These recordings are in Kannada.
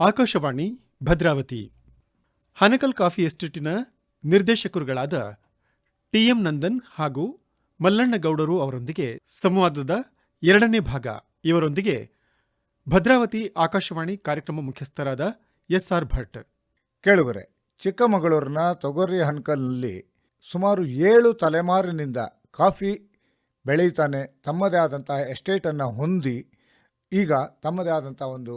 ಆಕಾಶವಾಣಿ, ಭದ್ರಾವತಿ. ಹನಕಲ್ ಕಾಫಿ ಎಸ್ಟೇಟಿನ ನಿರ್ದೇಶಕರುಗಳಾದ ಟಿಎಂ ನಂದನ್ ಹಾಗೂ ಮಲ್ಲಣ್ಣಗೌಡರು ಅವರೊಂದಿಗೆ ಸಂವಾದದ ಎರಡನೇ ಭಾಗ. ಇವರೊಂದಿಗೆ ಭದ್ರಾವತಿ ಆಕಾಶವಾಣಿ ಕಾರ್ಯಕ್ರಮ ಮುಖ್ಯಸ್ಥರಾದ ಎಸ್ಆರ್ ಭಟ್. ಕೇಳುವರೆ ಚಿಕ್ಕಮಗಳೂರಿನ ತೊಗರಿ ಹನಕಲ್ನಲ್ಲಿ ಸುಮಾರು ಏಳು ತಲೆಮಾರಿನಿಂದ ಕಾಫಿ ಬೆಳೆಯುತ್ತಾನೆ, ತಮ್ಮದೇ ಆದಂತಹ ಎಸ್ಟೇಟನ್ನು ಹೊಂದಿ, ಈಗ ತಮ್ಮದೇ ಆದಂಥ ಒಂದು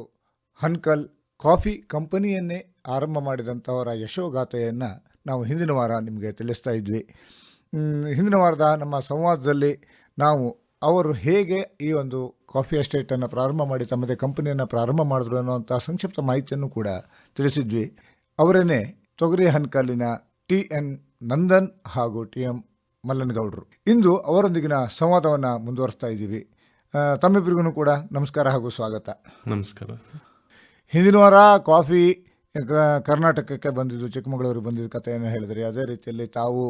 ಹನ್ಕಲ್ ಕಾಫಿ ಕಂಪನಿಯನ್ನೇ ಆರಂಭ ಮಾಡಿದಂಥವರ ಯಶೋಗಾಥೆಯನ್ನು ನಾವು ಹಿಂದಿನ ವಾರ ನಿಮಗೆ ತಿಳಿಸ್ತಾ ಇದ್ವಿ. ಹಿಂದಿನ ವಾರದ ನಮ್ಮ ಸಂವಾದದಲ್ಲಿ ನಾವು ಅವರು ಹೇಗೆ ಈ ಒಂದು ಕಾಫಿ ಎಸ್ಟೇಟನ್ನು ಪ್ರಾರಂಭ ಮಾಡಿ ತಮ್ಮದೇ ಕಂಪನಿಯನ್ನು ಪ್ರಾರಂಭ ಮಾಡಿದ್ರು ಅನ್ನುವಂಥ ಸಂಕ್ಷಿಪ್ತ ಮಾಹಿತಿಯನ್ನು ಕೂಡ ತಿಳಿಸಿದ್ವಿ. ಅವರೇನೇ ತೊಗರಿ ಹನ್ಕಲ್ಲಿನ ಟಿ ಎನ್ ನಂದನ್ ಹಾಗೂ ಟಿ ಎಂ ಮಲ್ಲನಗೌಡರು. ಇಂದು ಅವರೊಂದಿಗಿನ ಸಂವಾದವನ್ನು ಮುಂದುವರಿಸ್ತಾ ಇದ್ದೀವಿ. ತಮ್ಮಿಬ್ಬರಿಗೂ ಕೂಡ ನಮಸ್ಕಾರ ಹಾಗೂ ಸ್ವಾಗತ. ನಮಸ್ಕಾರ. ಹಿಂದಿನ ವಾರ ಕಾಫಿ ಕರ್ನಾಟಕಕ್ಕೆ ಬಂದಿದ್ದು ಚಿಕ್ಕಮಗಳೂರಿಗೆ ಬಂದಿದ್ದ ಕಥೆಯನ್ನು ಹೇಳಿದ್ರಿ. ಅದೇ ರೀತಿಯಲ್ಲಿ ತಾವು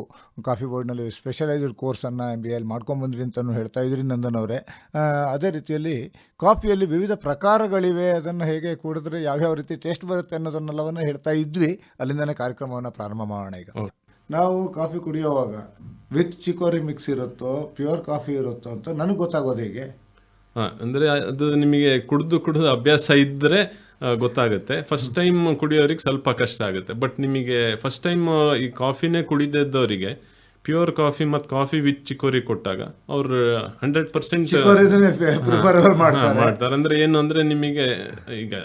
ಕಾಫಿ ಬೋರ್ಡ್ನಲ್ಲಿ ಸ್ಪೆಷಲೈಸ್ಡ್ ಕೋರ್ಸನ್ನು ಎಂ ಬಿ ಎಲ್ ಮಾಡ್ಕೊಂಬಂದ್ರಿ ಅಂತಲೂ ಹೇಳ್ತಾ ಇದ್ರಿ ನಂದನ್ ಅವರೇ. ಅದೇ ರೀತಿಯಲ್ಲಿ ಕಾಫಿಯಲ್ಲಿ ವಿವಿಧ ಪ್ರಕಾರಗಳಿವೆ. ಅದನ್ನು ಹೇಗೆ ಕುಡಿದ್ರೆ ಯಾವ್ಯಾವ ರೀತಿ ಟೇಸ್ಟ್ ಬರುತ್ತೆ ಅನ್ನೋದನ್ನೆಲ್ಲವನ್ನು ಹೇಳ್ತಾ ಇದ್ವಿ. ಅಲ್ಲಿಂದನೇ ಕಾರ್ಯಕ್ರಮವನ್ನು ಪ್ರಾರಂಭ ಮಾಡೋಣ ಈಗ. ನಾವು ಕಾಫಿ ಕುಡಿಯೋವಾಗ ವಿತ್ ಚಿಕೋರಿ ಮಿಕ್ಸ್ ಇರುತ್ತೋ ಪ್ಯೂರ್ ಕಾಫಿ ಇರುತ್ತೋ ಅಂತ ನನಗೆ ಗೊತ್ತಾಗೋದು ಹೇಗೆ? ಹಾಂ ಅಂದರೆ ಅದು ನಿಮಗೆ ಕುಡಿದು ಕುಡಿದು ಅಭ್ಯಾಸ ಇದ್ದರೆ ಗೊತ್ತಾಗುತ್ತೆ. ಫಸ್ಟ್ ಟೈಮ್ ಕುಡಿಯೋರಿಗೆ ಸ್ವಲ್ಪ ಕಷ್ಟ ಆಗುತ್ತೆ. ಬಟ್ ನಿಮಗೆ ಫಸ್ಟ್ ಟೈಮ್ ಈ ಕಾಫಿನೇ ಕುಡಿದಿದ್ದವರಿಗೆ ಪ್ಯೂರ್ ಕಾಫಿ ಮತ್ತು ಕಾಫಿ ವಿತ್ ಚಿಕೋರಿ ಕೊಟ್ಟಾಗ ಅವ್ರು ಹಂಡ್ರೆಡ್ ಪರ್ಸೆಂಟ್ ಮಾಡ್ತಾರೆ. ಅಂದರೆ ಏನು ಅಂದರೆ ನಿಮಗೆ ಈಗ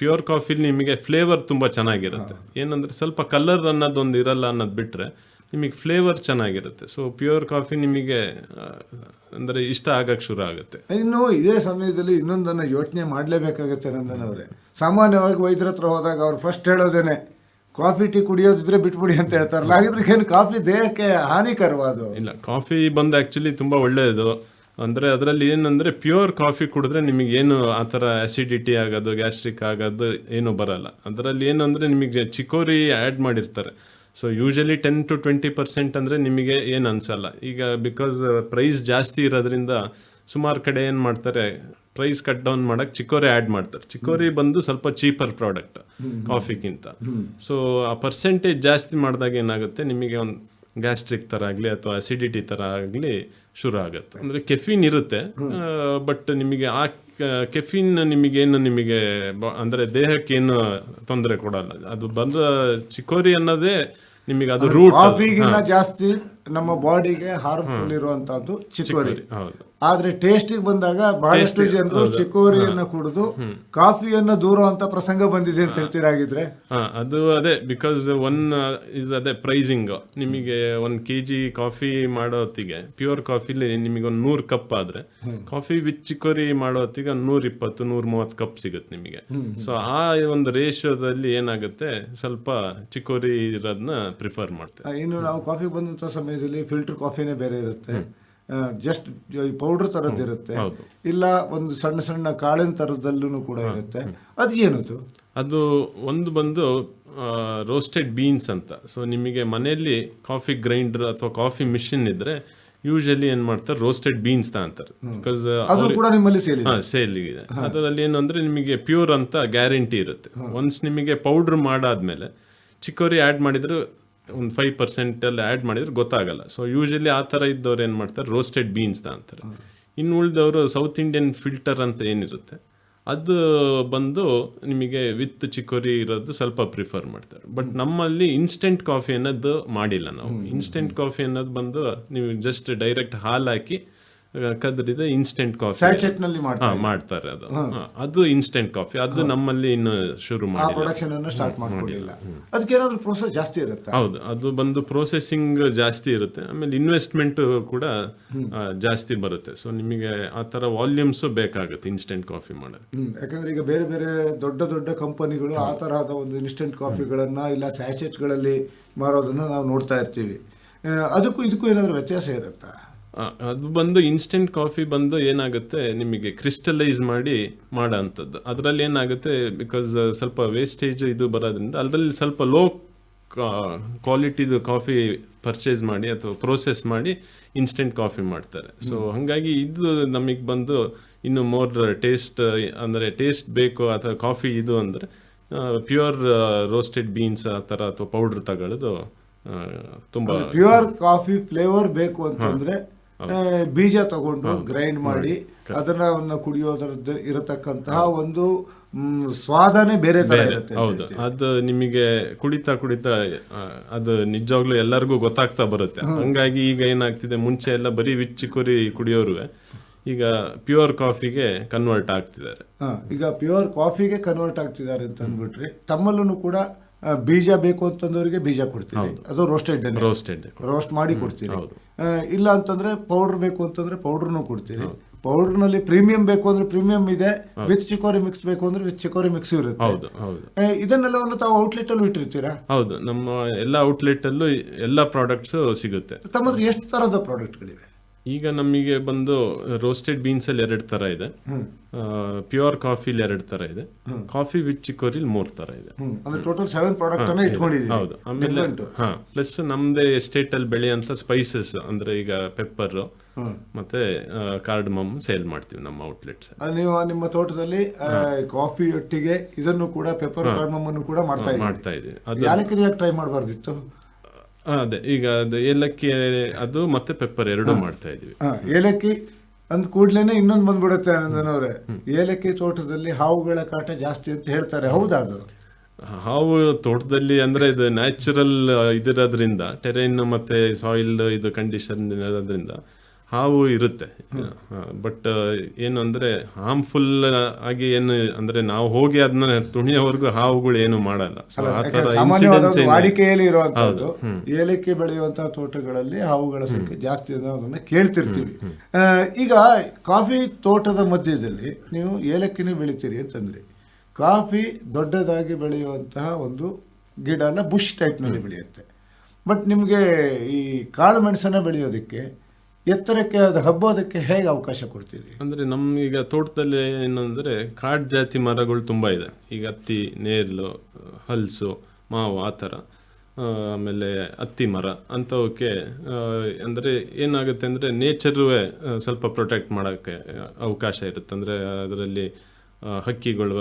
ಪ್ಯೂರ್ ಕಾಫಿಲಿ ನಿಮಗೆ ಫ್ಲೇವರ್ ತುಂಬ ಚೆನ್ನಾಗಿರುತ್ತೆ. ಏನಂದರೆ ಸ್ವಲ್ಪ ಕಲರ್ ಅನ್ನೋದೊಂದು ಇರಲ್ಲ ಅನ್ನೋದು ಬಿಟ್ರೆ ನಿಮಗೆ ಫ್ಲೇವರ್ ಚೆನ್ನಾಗಿರುತ್ತೆ. ಸೊ ಪ್ಯೂರ್ ಕಾಫಿ ನಿಮಗೆ ಅಂದರೆ ಇಷ್ಟ ಆಗಕ್ಕೆ ಶುರು ಆಗುತ್ತೆ. ಇನ್ನು ಇದೇ ಸಮಯದಲ್ಲಿ ಇನ್ನೊಂದನ್ನು ಯೋಚನೆ ಮಾಡಲೇಬೇಕಾಗತ್ತೆ ನಂದನ್ ಅವರೇ ಸಾಮಾನ್ಯವಾಗಿ ವೈದ್ಯರ ಹತ್ರ ಹೋದಾಗ ಅವ್ರು ಫಸ್ಟ್ ಹೇಳೋದೇನೆ ಕಾಫಿ ಟೀ ಕುಡಿಯೋದಿದ್ರೆ ಬಿಟ್ಬಿಡಿ ಅಂತ ಹೇಳ್ತಾರಲ್ಲ ಹಾಗಿದ್ರೆ ಏನು ಕಾಫಿ ದೇಹಕ್ಕೆ ಹಾನಿಕರವಾದು ಇಲ್ಲ ಕಾಫಿ ಬಂದು ಆ್ಯಕ್ಚುಲಿ ತುಂಬ ಒಳ್ಳೆಯದು. ಅಂದರೆ ಅದರಲ್ಲಿ ಏನಂದರೆ ಪ್ಯೂರ್ ಕಾಫಿ ಕುಡಿದ್ರೆ ನಿಮಗೆ ಏನು ಆ ಥರ ಆ್ಯಸಿಡಿಟಿ ಆಗೋದು ಗ್ಯಾಸ್ಟ್ರಿಕ್ ಆಗೋದು ಏನು ಬರಲ್ಲ. ಅದರಲ್ಲಿ ಏನಂದರೆ ನಿಮಗೆ ಚಿಕೋರಿ ಆ್ಯಡ್ ಮಾಡಿರ್ತಾರೆ. So usually ten to twenty percent ಅಂದರೆ ನಿಮಗೆ ಏನು ಅನಿಸಲ್ಲ. ಈಗ ಬಿಕಾಸ್ ಪ್ರೈಸ್ ಜಾಸ್ತಿ ಇರೋದ್ರಿಂದ ಸುಮಾರು ಕಡೆ ಏನು ಮಾಡ್ತಾರೆ ಪ್ರೈಸ್ ಕಟ್ ಡೌನ್ ಮಾಡಕ್ಕೆ ಚಿಕೋರಿ ಆ್ಯಡ್ ಮಾಡ್ತಾರೆ. ಚಿಕೋರಿ ಬಂದು ಸ್ವಲ್ಪ ಚೀಪರ್ ಪ್ರಾಡಕ್ಟ್ ಕಾಫಿಗಿಂತ ಸೊ ಆ ಪರ್ಸೆಂಟೇಜ್ ಜಾಸ್ತಿ ಮಾಡಿದಾಗ ಏನಾಗುತ್ತೆ ನಿಮಗೆ ಒಂದು ಗ್ಯಾಸ್ಟ್ರಿಕ್ ಥರ ಆಗಲಿ ಅಥವಾ ಅಸಿಡಿಟಿ ಥರ ಆಗಲಿ ಶುರು ಆಗುತ್ತೆ. ಅಂದರೆ ಕೆಫಿನ್ ಇರುತ್ತೆ ಬಟ್ ನಿಮಗೆ ಆ ಕೆಫಿನ್ ನಿಮಗೇನು ನಿಮಗೆ ಅಂದರೆ ದೇಹಕ್ಕೇನು ತೊಂದರೆ ಕೊಡಲ್ಲ. ಅದು ಬಂದ ಚಿಕೋರಿ ಅನ್ನೋದೇ ನಿಮಗೆ ಅದು ರೂಟ್ ಜಾಸ್ತಿ ನಮ್ಮ ಬಾಡಿಗೆ ಹಾರ್ಮ್ಫುಲ್ ಇರುವಂತಹದ್ದು ಚಿಕೋರಿ ಹೌದು. ಆದ್ರೆ ಟೇಸ್ಟಿಗೆ ಬಂದಾಗ ಬಹಳಷ್ಟು ಜನರು ಚಿಕೋರಿಯನ್ನ ಕುಡಿದು ಕಾಫಿಯನ್ನ ಅಂತ ಪ್ರಸಂಗ ಬಂದಿದೆ ಅಂತ ಹೇಳ್ತೀರಾಗಿದ್ರೆ ಅದು ಅದೇ ಬಿಕಾಸ್ ಒನ್ ಇಸ್ ಅದೇ ಪ್ರೈಸಿಂಗ್ ನಿಮಗೆ ಒಂದು ಕೆ ಜಿ ಕಾಫಿ ಮಾಡೋ ಹೊತ್ತಿಗೆ ಪ್ಯೂರ್ ಕಾಫಿಲಿ ನಿಮಗೆ ಒಂದು ನೂರು ಕಪ್ ಆದ್ರೆ ಕಾಫಿ ವಿತ್ ಚಿಕ್ಕೋರಿ ಮಾಡೋ ಹೊತ್ತಿಗೆ ಒಂದು ನೂರ ಇಪ್ಪತ್ತು ನೂರ ಮೂವತ್ತು ಕಪ್ ಸಿಗುತ್ತೆ ನಿಮಗೆ. ಸೊ ಆ ಒಂದು ರೇಷಿಯೋದಲ್ಲಿ ಏನಾಗುತ್ತೆ ಸ್ವಲ್ಪ ಚಿಕೋರಿ ಇರೋದನ್ನ ಪ್ರಿಫರ್ ಮಾಡ್ತೇವೆ. ಆ, ಇನ್ನು ನಾವು ಕಾಫಿ ಬಂದಂಥ ಸಮಯದಲ್ಲಿ ಫಿಲ್ಟರ್ ಕಾಫಿನೇ ಬೇರೆ ಇರುತ್ತೆ. ಜಸ್ಟ್ ಪೌಡರ್ ಥರದ್ದಿರುತ್ತೆ. ಇಲ್ಲ ಒಂದು ಸಣ್ಣ ಸಣ್ಣ ಕಾಳಿನ ಥರದಲ್ಲೂ ಕೂಡ ಇರುತ್ತೆ. ಅದು ಏನದು? ಅದು ಒಂದು ಬಂದು ರೋಸ್ಟೆಡ್ ಬೀನ್ಸ್ ಅಂತ. ಸೊ ನಿಮಗೆ ಮನೆಯಲ್ಲಿ ಕಾಫಿ ಗ್ರೈಂಡರ್ ಅಥವಾ ಕಾಫಿ ಮಿಷಿನ್ ಇದ್ರೆ ಯೂಶಲಿ ಏನ್ ಮಾಡ್ತಾರೆ? ರೋಸ್ಟೆಡ್ ಬೀನ್ಸ್ ಅಂತಾರೆ. ಬಿಕಾಸ್ ಅದು ಕೂಡ ನಿಮ್ಮಲ್ಲಿ ಸೇಲ್ ಹಾ ಸೇಲ್ ಇದೆ ಅದರಲ್ಲಿ ಏನು ಅಂದ್ರೆ ನಿಮಗೆ ಪ್ಯೂರ್ ಅಂತ ಗ್ಯಾರಂಟಿ ಇರುತ್ತೆ. ಒನ್ಸ್ ನಿಮಗೆ ಪೌಡ್ರ್ ಮಾಡಾದ್ಮೇಲೆ ಚಿಕ್ಕವರಿ ಆ್ಯಡ್ ಮಾಡಿದ್ರೆ ಒಂದು ಫೈವ್ ಪರ್ಸೆಂಟಲ್ಲಿ ಆ್ಯಡ್ ಮಾಡಿದ್ರೆ ಗೊತ್ತಾಗಲ್ಲ. ಸೊ ಯೂಶಲಿ ಆ ಥರ ಇದ್ದವ್ರು ಏನು ಮಾಡ್ತಾರೆ? ರೋಸ್ಟೆಡ್ ಬೀನ್ಸ್ ಅಂತಾರೆ. ಇನ್ನು ಉಳಿದವರು ಸೌತ್ ಇಂಡಿಯನ್ ಫಿಲ್ಟರ್ ಅಂತ ಏನಿರುತ್ತೆ? ಅದು ಬಂದು ನಿಮಗೆ ವಿತ್ ಚಿಕೋರಿ ಇರೋದು ಸ್ವಲ್ಪ ಪ್ರಿಫರ್ ಮಾಡ್ತಾರೆ. ಬಟ್ ನಮ್ಮಲ್ಲಿ ಇನ್ಸ್ಟೆಂಟ್ ಕಾಫಿ ಅನ್ನೋದು ಮಾಡಿಲ್ಲ ನಾವು. ಇನ್ಸ್ಟೆಂಟ್ ಕಾಫಿ ಅನ್ನೋದು ಬಂದು ನೀವು ಜಸ್ಟ್ ಡೈರೆಕ್ಟ್ ಹಾಲು ಹಾಕಿ ಕದ್ರಿದ ಇನ್ಸ್ಟೆಂಟ್ ಕಾಫಿ ನಲ್ಲಿ ಮಾಡ್ತಾರೆ ಅದು. ಅದು ಇನ್ಸ್ಟೆಂಟ್ ಕಾಫಿ ಅದು ನಮ್ಮಲ್ಲಿ ಇನ್ನು ಶುರು ಪ್ರೊಡಕ್ಷನ್ ಅನ್ನು ಸ್ಟಾರ್ಟ್ ಮಾಡ್ಕೊಂಡಿಲ್ಲ. ಅದಕ್ಕೆ ಏನಾದ್ರು ಪ್ರೋಸೆಸ್ ಜಾಸ್ತಿ ಇರುತ್ತೆ? ಹೌದು ಅದು ಬಂದು ಪ್ರೊಸೆಸಿಂಗ್ ಜಾಸ್ತಿ ಇರುತ್ತೆ. ಆಮೇಲೆ ಇನ್ವೆಸ್ಟ್ಮೆಂಟ್ ಕೂಡ ಜಾಸ್ತಿ ಬರುತ್ತೆ. ಸೊ ನಿಮಗೆ ಆ ತರ ವಾಲ್ಯೂಮ್ಸ್ ಬೇಕಾಗುತ್ತೆ ಇನ್ಸ್ಟೆಂಟ್ ಕಾಫಿ ಮಾಡೋದು ಯಾಕಂದ್ರೆ ಈಗ ಬೇರೆ ಬೇರೆ ದೊಡ್ಡ ದೊಡ್ಡ ಕಂಪನಿಗಳು ಆ ತರಹದ ಒಂದು ಇನ್ಸ್ಟೆಂಟ್ ಕಾಫಿಗಳನ್ನ ಇಲ್ಲ ಸ್ಯಾಚೆಟ್ಗಳಲ್ಲಿ ಮಾರೋದನ್ನ ನಾವು ನೋಡ್ತಾ ಇರ್ತೀವಿ. ಅದಕ್ಕೂ ಇದಕ್ಕೂ ಏನಾದ್ರೂ ವ್ಯತ್ಯಾಸ ಇರುತ್ತಾ? ಅದು ಬಂದು ಇನ್ಸ್ಟೆಂಟ್ ಕಾಫಿ ಬಂದು ಏನಾಗುತ್ತೆ ನಿಮಗೆ ಕ್ರಿಸ್ಟಲೈಸ್ ಮಾಡಿ ಮಾಡೋ ಅಂಥದ್ದು ಅದರಲ್ಲಿ ಏನಾಗುತ್ತೆ ಬಿಕಾಸ್ ಸ್ವಲ್ಪ ವೇಸ್ಟೇಜ್ ಇದು ಬರೋದ್ರಿಂದ ಅದರಲ್ಲಿ ಸ್ವಲ್ಪ ಲೋ ಕ್ವಾಲಿಟಿದು ಕಾಫಿ ಪರ್ಚೇಸ್ ಮಾಡಿ ಅಥವಾ ಪ್ರೋಸೆಸ್ ಮಾಡಿ ಇನ್ಸ್ಟೆಂಟ್ ಕಾಫಿ ಮಾಡ್ತಾರೆ. ಸೊ ಹಾಗಾಗಿ ಇದು ನಮಗೆ ಬಂದು ಇನ್ನು ಮೋರ್ ಟೇಸ್ಟ್ ಅಂದರೆ ಟೇಸ್ಟ್ ಬೇಕು ಅಥವಾ ಕಾಫಿ ಇದು ಅಂದರೆ ಪ್ಯೂರ್ ರೋಸ್ಟೆಡ್ ಬೀನ್ಸ್ ಆ ಥರ ಅಥವಾ ಪೌಡ್ರ್ ತಗೊಳ್ಳೋದು ತುಂಬ ಪ್ಯೂರ್ ಕಾಫಿ ಫ್ಲೇವರ್ ಬೇಕು ಅಂತಂದ್ರೆ ಬೀಜ ತಗೊಂಡು ಗ್ರೈಂಡ್ ಮಾಡಿ ಅದನ್ನ ಅವನ್ನ ಕುಡಿಯೋದ್ರದ್ದು ಇರತಕ್ಕಂತಹ ಒಂದು ಸ್ವಾದನೆ ಬೇರೆ ತರ ಇರುತ್ತೆ ಹೌದು. ಅದು ನಿಮಗೆ ಕುಡಿತಾ ಕುಡಿತಾ ಅದು ನಿಜವಾಗ್ಲೂ ಎಲ್ಲರಿಗೂ ಗೊತ್ತಾಗ್ತಾ ಬರುತ್ತೆ. ಹಂಗಾಗಿ ಈಗ ಏನಾಗ್ತಿದೆ ಮುಂಚೆ ಎಲ್ಲ ಬರೀ ವಿಚ್ಚಿಕುರಿ ಕುಡಿಯೋರು. ಈಗ ಪ್ಯೂರ್ ಕಾಫಿಗೆ ಕನ್ವರ್ಟ್ ಆಗ್ತಿದ್ದಾರೆ. ಈಗ ಪ್ಯೂರ್ ಕಾಫಿಗೆ ಕನ್ವರ್ಟ್ ಆಗ್ತಿದ್ದಾರೆ ಅಂತ ಅಂದ್ಬಿಟ್ರಿ ತಮ್ಮಲ್ಲೂ ಕೂಡ ಬೀಜ ಬೇಕು ಅಂತಂದವರಿಗೆ ಬೀಜ ಕೊಡ್ತೀವಿ ಅದು ರೋಸ್ಟೆಡ್ ರೋಸ್ಟೆಡ್ ರೋಸ್ಟ್ ಮಾಡಿ ಕೊಡ್ತೀವಿ ಇಲ್ಲ ಅಂತಂದ್ರೆ ಪೌಡರ್ ಬೇಕು ಅಂತಂದ್ರೆ ಪೌಡರ್ನು ಕೊಡ್ತೀವಿ ಪೌಡರ್ನಲ್ಲಿ ಪ್ರೀಮಿಯಂ ಬೇಕು ಅಂದ್ರೆ ಪ್ರೀಮಿಯಂ ಇದೆ. ವಿತ್ ಚಿಕೋರಿ ಮಿಕ್ಸ್ ಬೇಕು ಅಂದ್ರೆ ವಿತ್ ಚಿಕೋರಿ ಮಿಕ್ಸ್ ಇರುತ್ತೆ. ಹೌದು ಹೌದು. ಇದನ್ನೆಲ್ಲವನ್ನು ತಾವು ಔಟ್ಲೆಟ್ ಅಲ್ಲಿ ಇಟ್ಟಿರ್ತೀರಾ? ಹೌದು. ನಮ್ಮ ಎಲ್ಲ ಔಟ್ಲೆಟ್ ಅಲ್ಲೂ ಎಲ್ಲ ಪ್ರಾಡಕ್ಟ್ಸ್ ಸಿಗುತ್ತೆ. ತಮ್ಮ ಹತ್ರ ಎಷ್ಟು ತರಹದ ಪ್ರಾಡಕ್ಟ್ಗಳಿವೆ ಈಗ ನಮಗೆ ಬಂದು ರೋಸ್ಟೆಡ್ ಬೀನ್ಸ್ ಅಲ್ಲಿ ಎರಡು ತರ ಇದೆ. ಪ್ಯೂರ್ ಕಾಫಿಲಿ ಎರಡು ತರ ಇದೆ. ಕಾಫಿ ವಿತ್ ಚಿಕ್ಕೋರಿ ಮೂರ್ ತರ ಇದೆ. ಹೌದು. ಆಮೇಲೆ ಹಾ ಪ್ಲಸ್ ನಮ್ದೇ ಎಸ್ಟೇಟ್ ಅಲ್ಲಿ ಬೆಳೆಯಂತ ಸ್ಪೈಸಸ್ ಅಂದ್ರೆ ಈಗ ಪೆಪ್ಪರ್ ಮತ್ತೆ ಕಾರ್ಡಮಮ್ ಸೇಲ್ ಮಾಡ್ತೀವಿ ನಮ್ಮ ಔಟ್ಲೆಟ್ಸ್ ನೀವು ನಿಮ್ಮ ತೋಟದಲ್ಲಿ ಕಾಫಿ ಒಟ್ಟಿಗೆ ಇದನ್ನು ಕೂಡ ಪೆಪ್ಪರ್ ಕಾರ್ಡಮಮ್ ಅನ್ನು ಕೂಡ ಮಾಡ್ತಾ ಇದ್ದೀವಿ. ಮಾಡ್ತಾ ಇದೀವಿ ಟ್ರೈ ಮಾಡಬಾರ್ದಿತ್ತು? ಅದೇ ಈಗ ಅದು ಏಲಕ್ಕಿ ಅದು ಮತ್ತೆ ಪೆಪ್ಪರ್ ಎರಡು ಮಾಡ್ತಾ ಇದೀವಿ ಏಲಕ್ಕಿ ಅಂದ ಕೂಡ್ಲೇನೆ ಇನ್ನೊಂದು ಬಂದ್ಬಿಡುತ್ತೆ ಆನಂದನವ್ರೆ. ಏಲಕ್ಕಿ ತೋಟದಲ್ಲಿ ಹಾವುಗಳ ಕಾಟ ಜಾಸ್ತಿ ಅಂತ ಹೇಳ್ತಾರೆ. ಹೌದಾ ಅದು? ಹಾವು ತೋಟದಲ್ಲಿ ಅಂದ್ರೆ ಇದು ನ್ಯಾಚುರಲ್ ಇದಿರೋದ್ರಿಂದ ಟೆರೈನ್ ಮತ್ತೆ ಸಾಯಿಲ್ ಇದು ಕಂಡೀಷನ್ ಇರೋದ್ರಿಂದ ಹಾವು ಇರುತ್ತೆ. ಬಟ್ ಏನು ಅಂದ್ರೆ ಹಾರ್ಮ್ಫುಲ್ ಆಗಿ ಏನು ಅಂದ್ರೆ ನಾವು ಹೋಗಿ ಅದನ್ನ ತುಣಿಯೋವರೆಗೂ ಹಾವುಗಳು ಏನು ಮಾಡಲ್ಲ. ವಾಡಿಕೆಯಲ್ಲಿ ಇರುವಂತದ್ದು ಏಲಕ್ಕಿ ಬೆಳೆಯುವಂತಹ ತೋಟಗಳಲ್ಲಿ ಹಾವುಗಳ ಸಂಖ್ಯೆ ಜಾಸ್ತಿ ಅನ್ನೋದನ್ನ ಕೇಳ್ತಿರ್ತೀವಿ. ಈಗ ಕಾಫಿ ತೋಟದ ಮಧ್ಯದಲ್ಲಿ ನೀವು ಏಲಕ್ಕಿನೂ ಬೆಳಿತೀರಿ ಅಂತಂದ್ರೆ ಕಾಫಿ ದೊಡ್ಡದಾಗಿ ಬೆಳೆಯುವಂತಹ ಒಂದು ಗಿಡನ ಅಲ್ಲ ಬುಷ್ ಟೈಪ್ನಲ್ಲಿ ಬೆಳೆಯುತ್ತೆ. ಬಟ್ ನಿಮಗೆ ಈ ಕಾಳು ಮೆಣಸನ್ನ ಬೆಳೆಯೋದಕ್ಕೆ ಎತ್ತರಕ್ಕೆ ಅದು ಹಬ್ಬೋದಕ್ಕೆ ಹೇಗೆ ಅವಕಾಶ ಕೊಡ್ತೀರಿ? ಅಂದ್ರೆ ನಮ್ಮ ಈಗ ತೋಟದಲ್ಲಿ ಏನಂದ್ರೆ ಕಾಡ್ ಜಾತಿ ಮರಗಳು ತುಂಬಾ ಇದೆ. ಈಗ ಹತ್ತಿ ನೇರಲು ಹಲ್ಸು, ಮಾವು ಆ ಥರ. ಆಮೇಲೆ ಹತ್ತಿ ಮರ ಅಂಥವಕ್ಕೆ ಅಂದರೆ ಏನಾಗುತ್ತೆ ಅಂದ್ರೆ ನೇಚರುವೆ ಸ್ವಲ್ಪ ಪ್ರೊಟೆಕ್ಟ್ ಮಾಡೋಕ್ಕೆ ಅವಕಾಶ ಇರುತ್ತೆ. ಅಂದ್ರೆ ಅದರಲ್ಲಿ ಹಕ್ಕಿಗಳು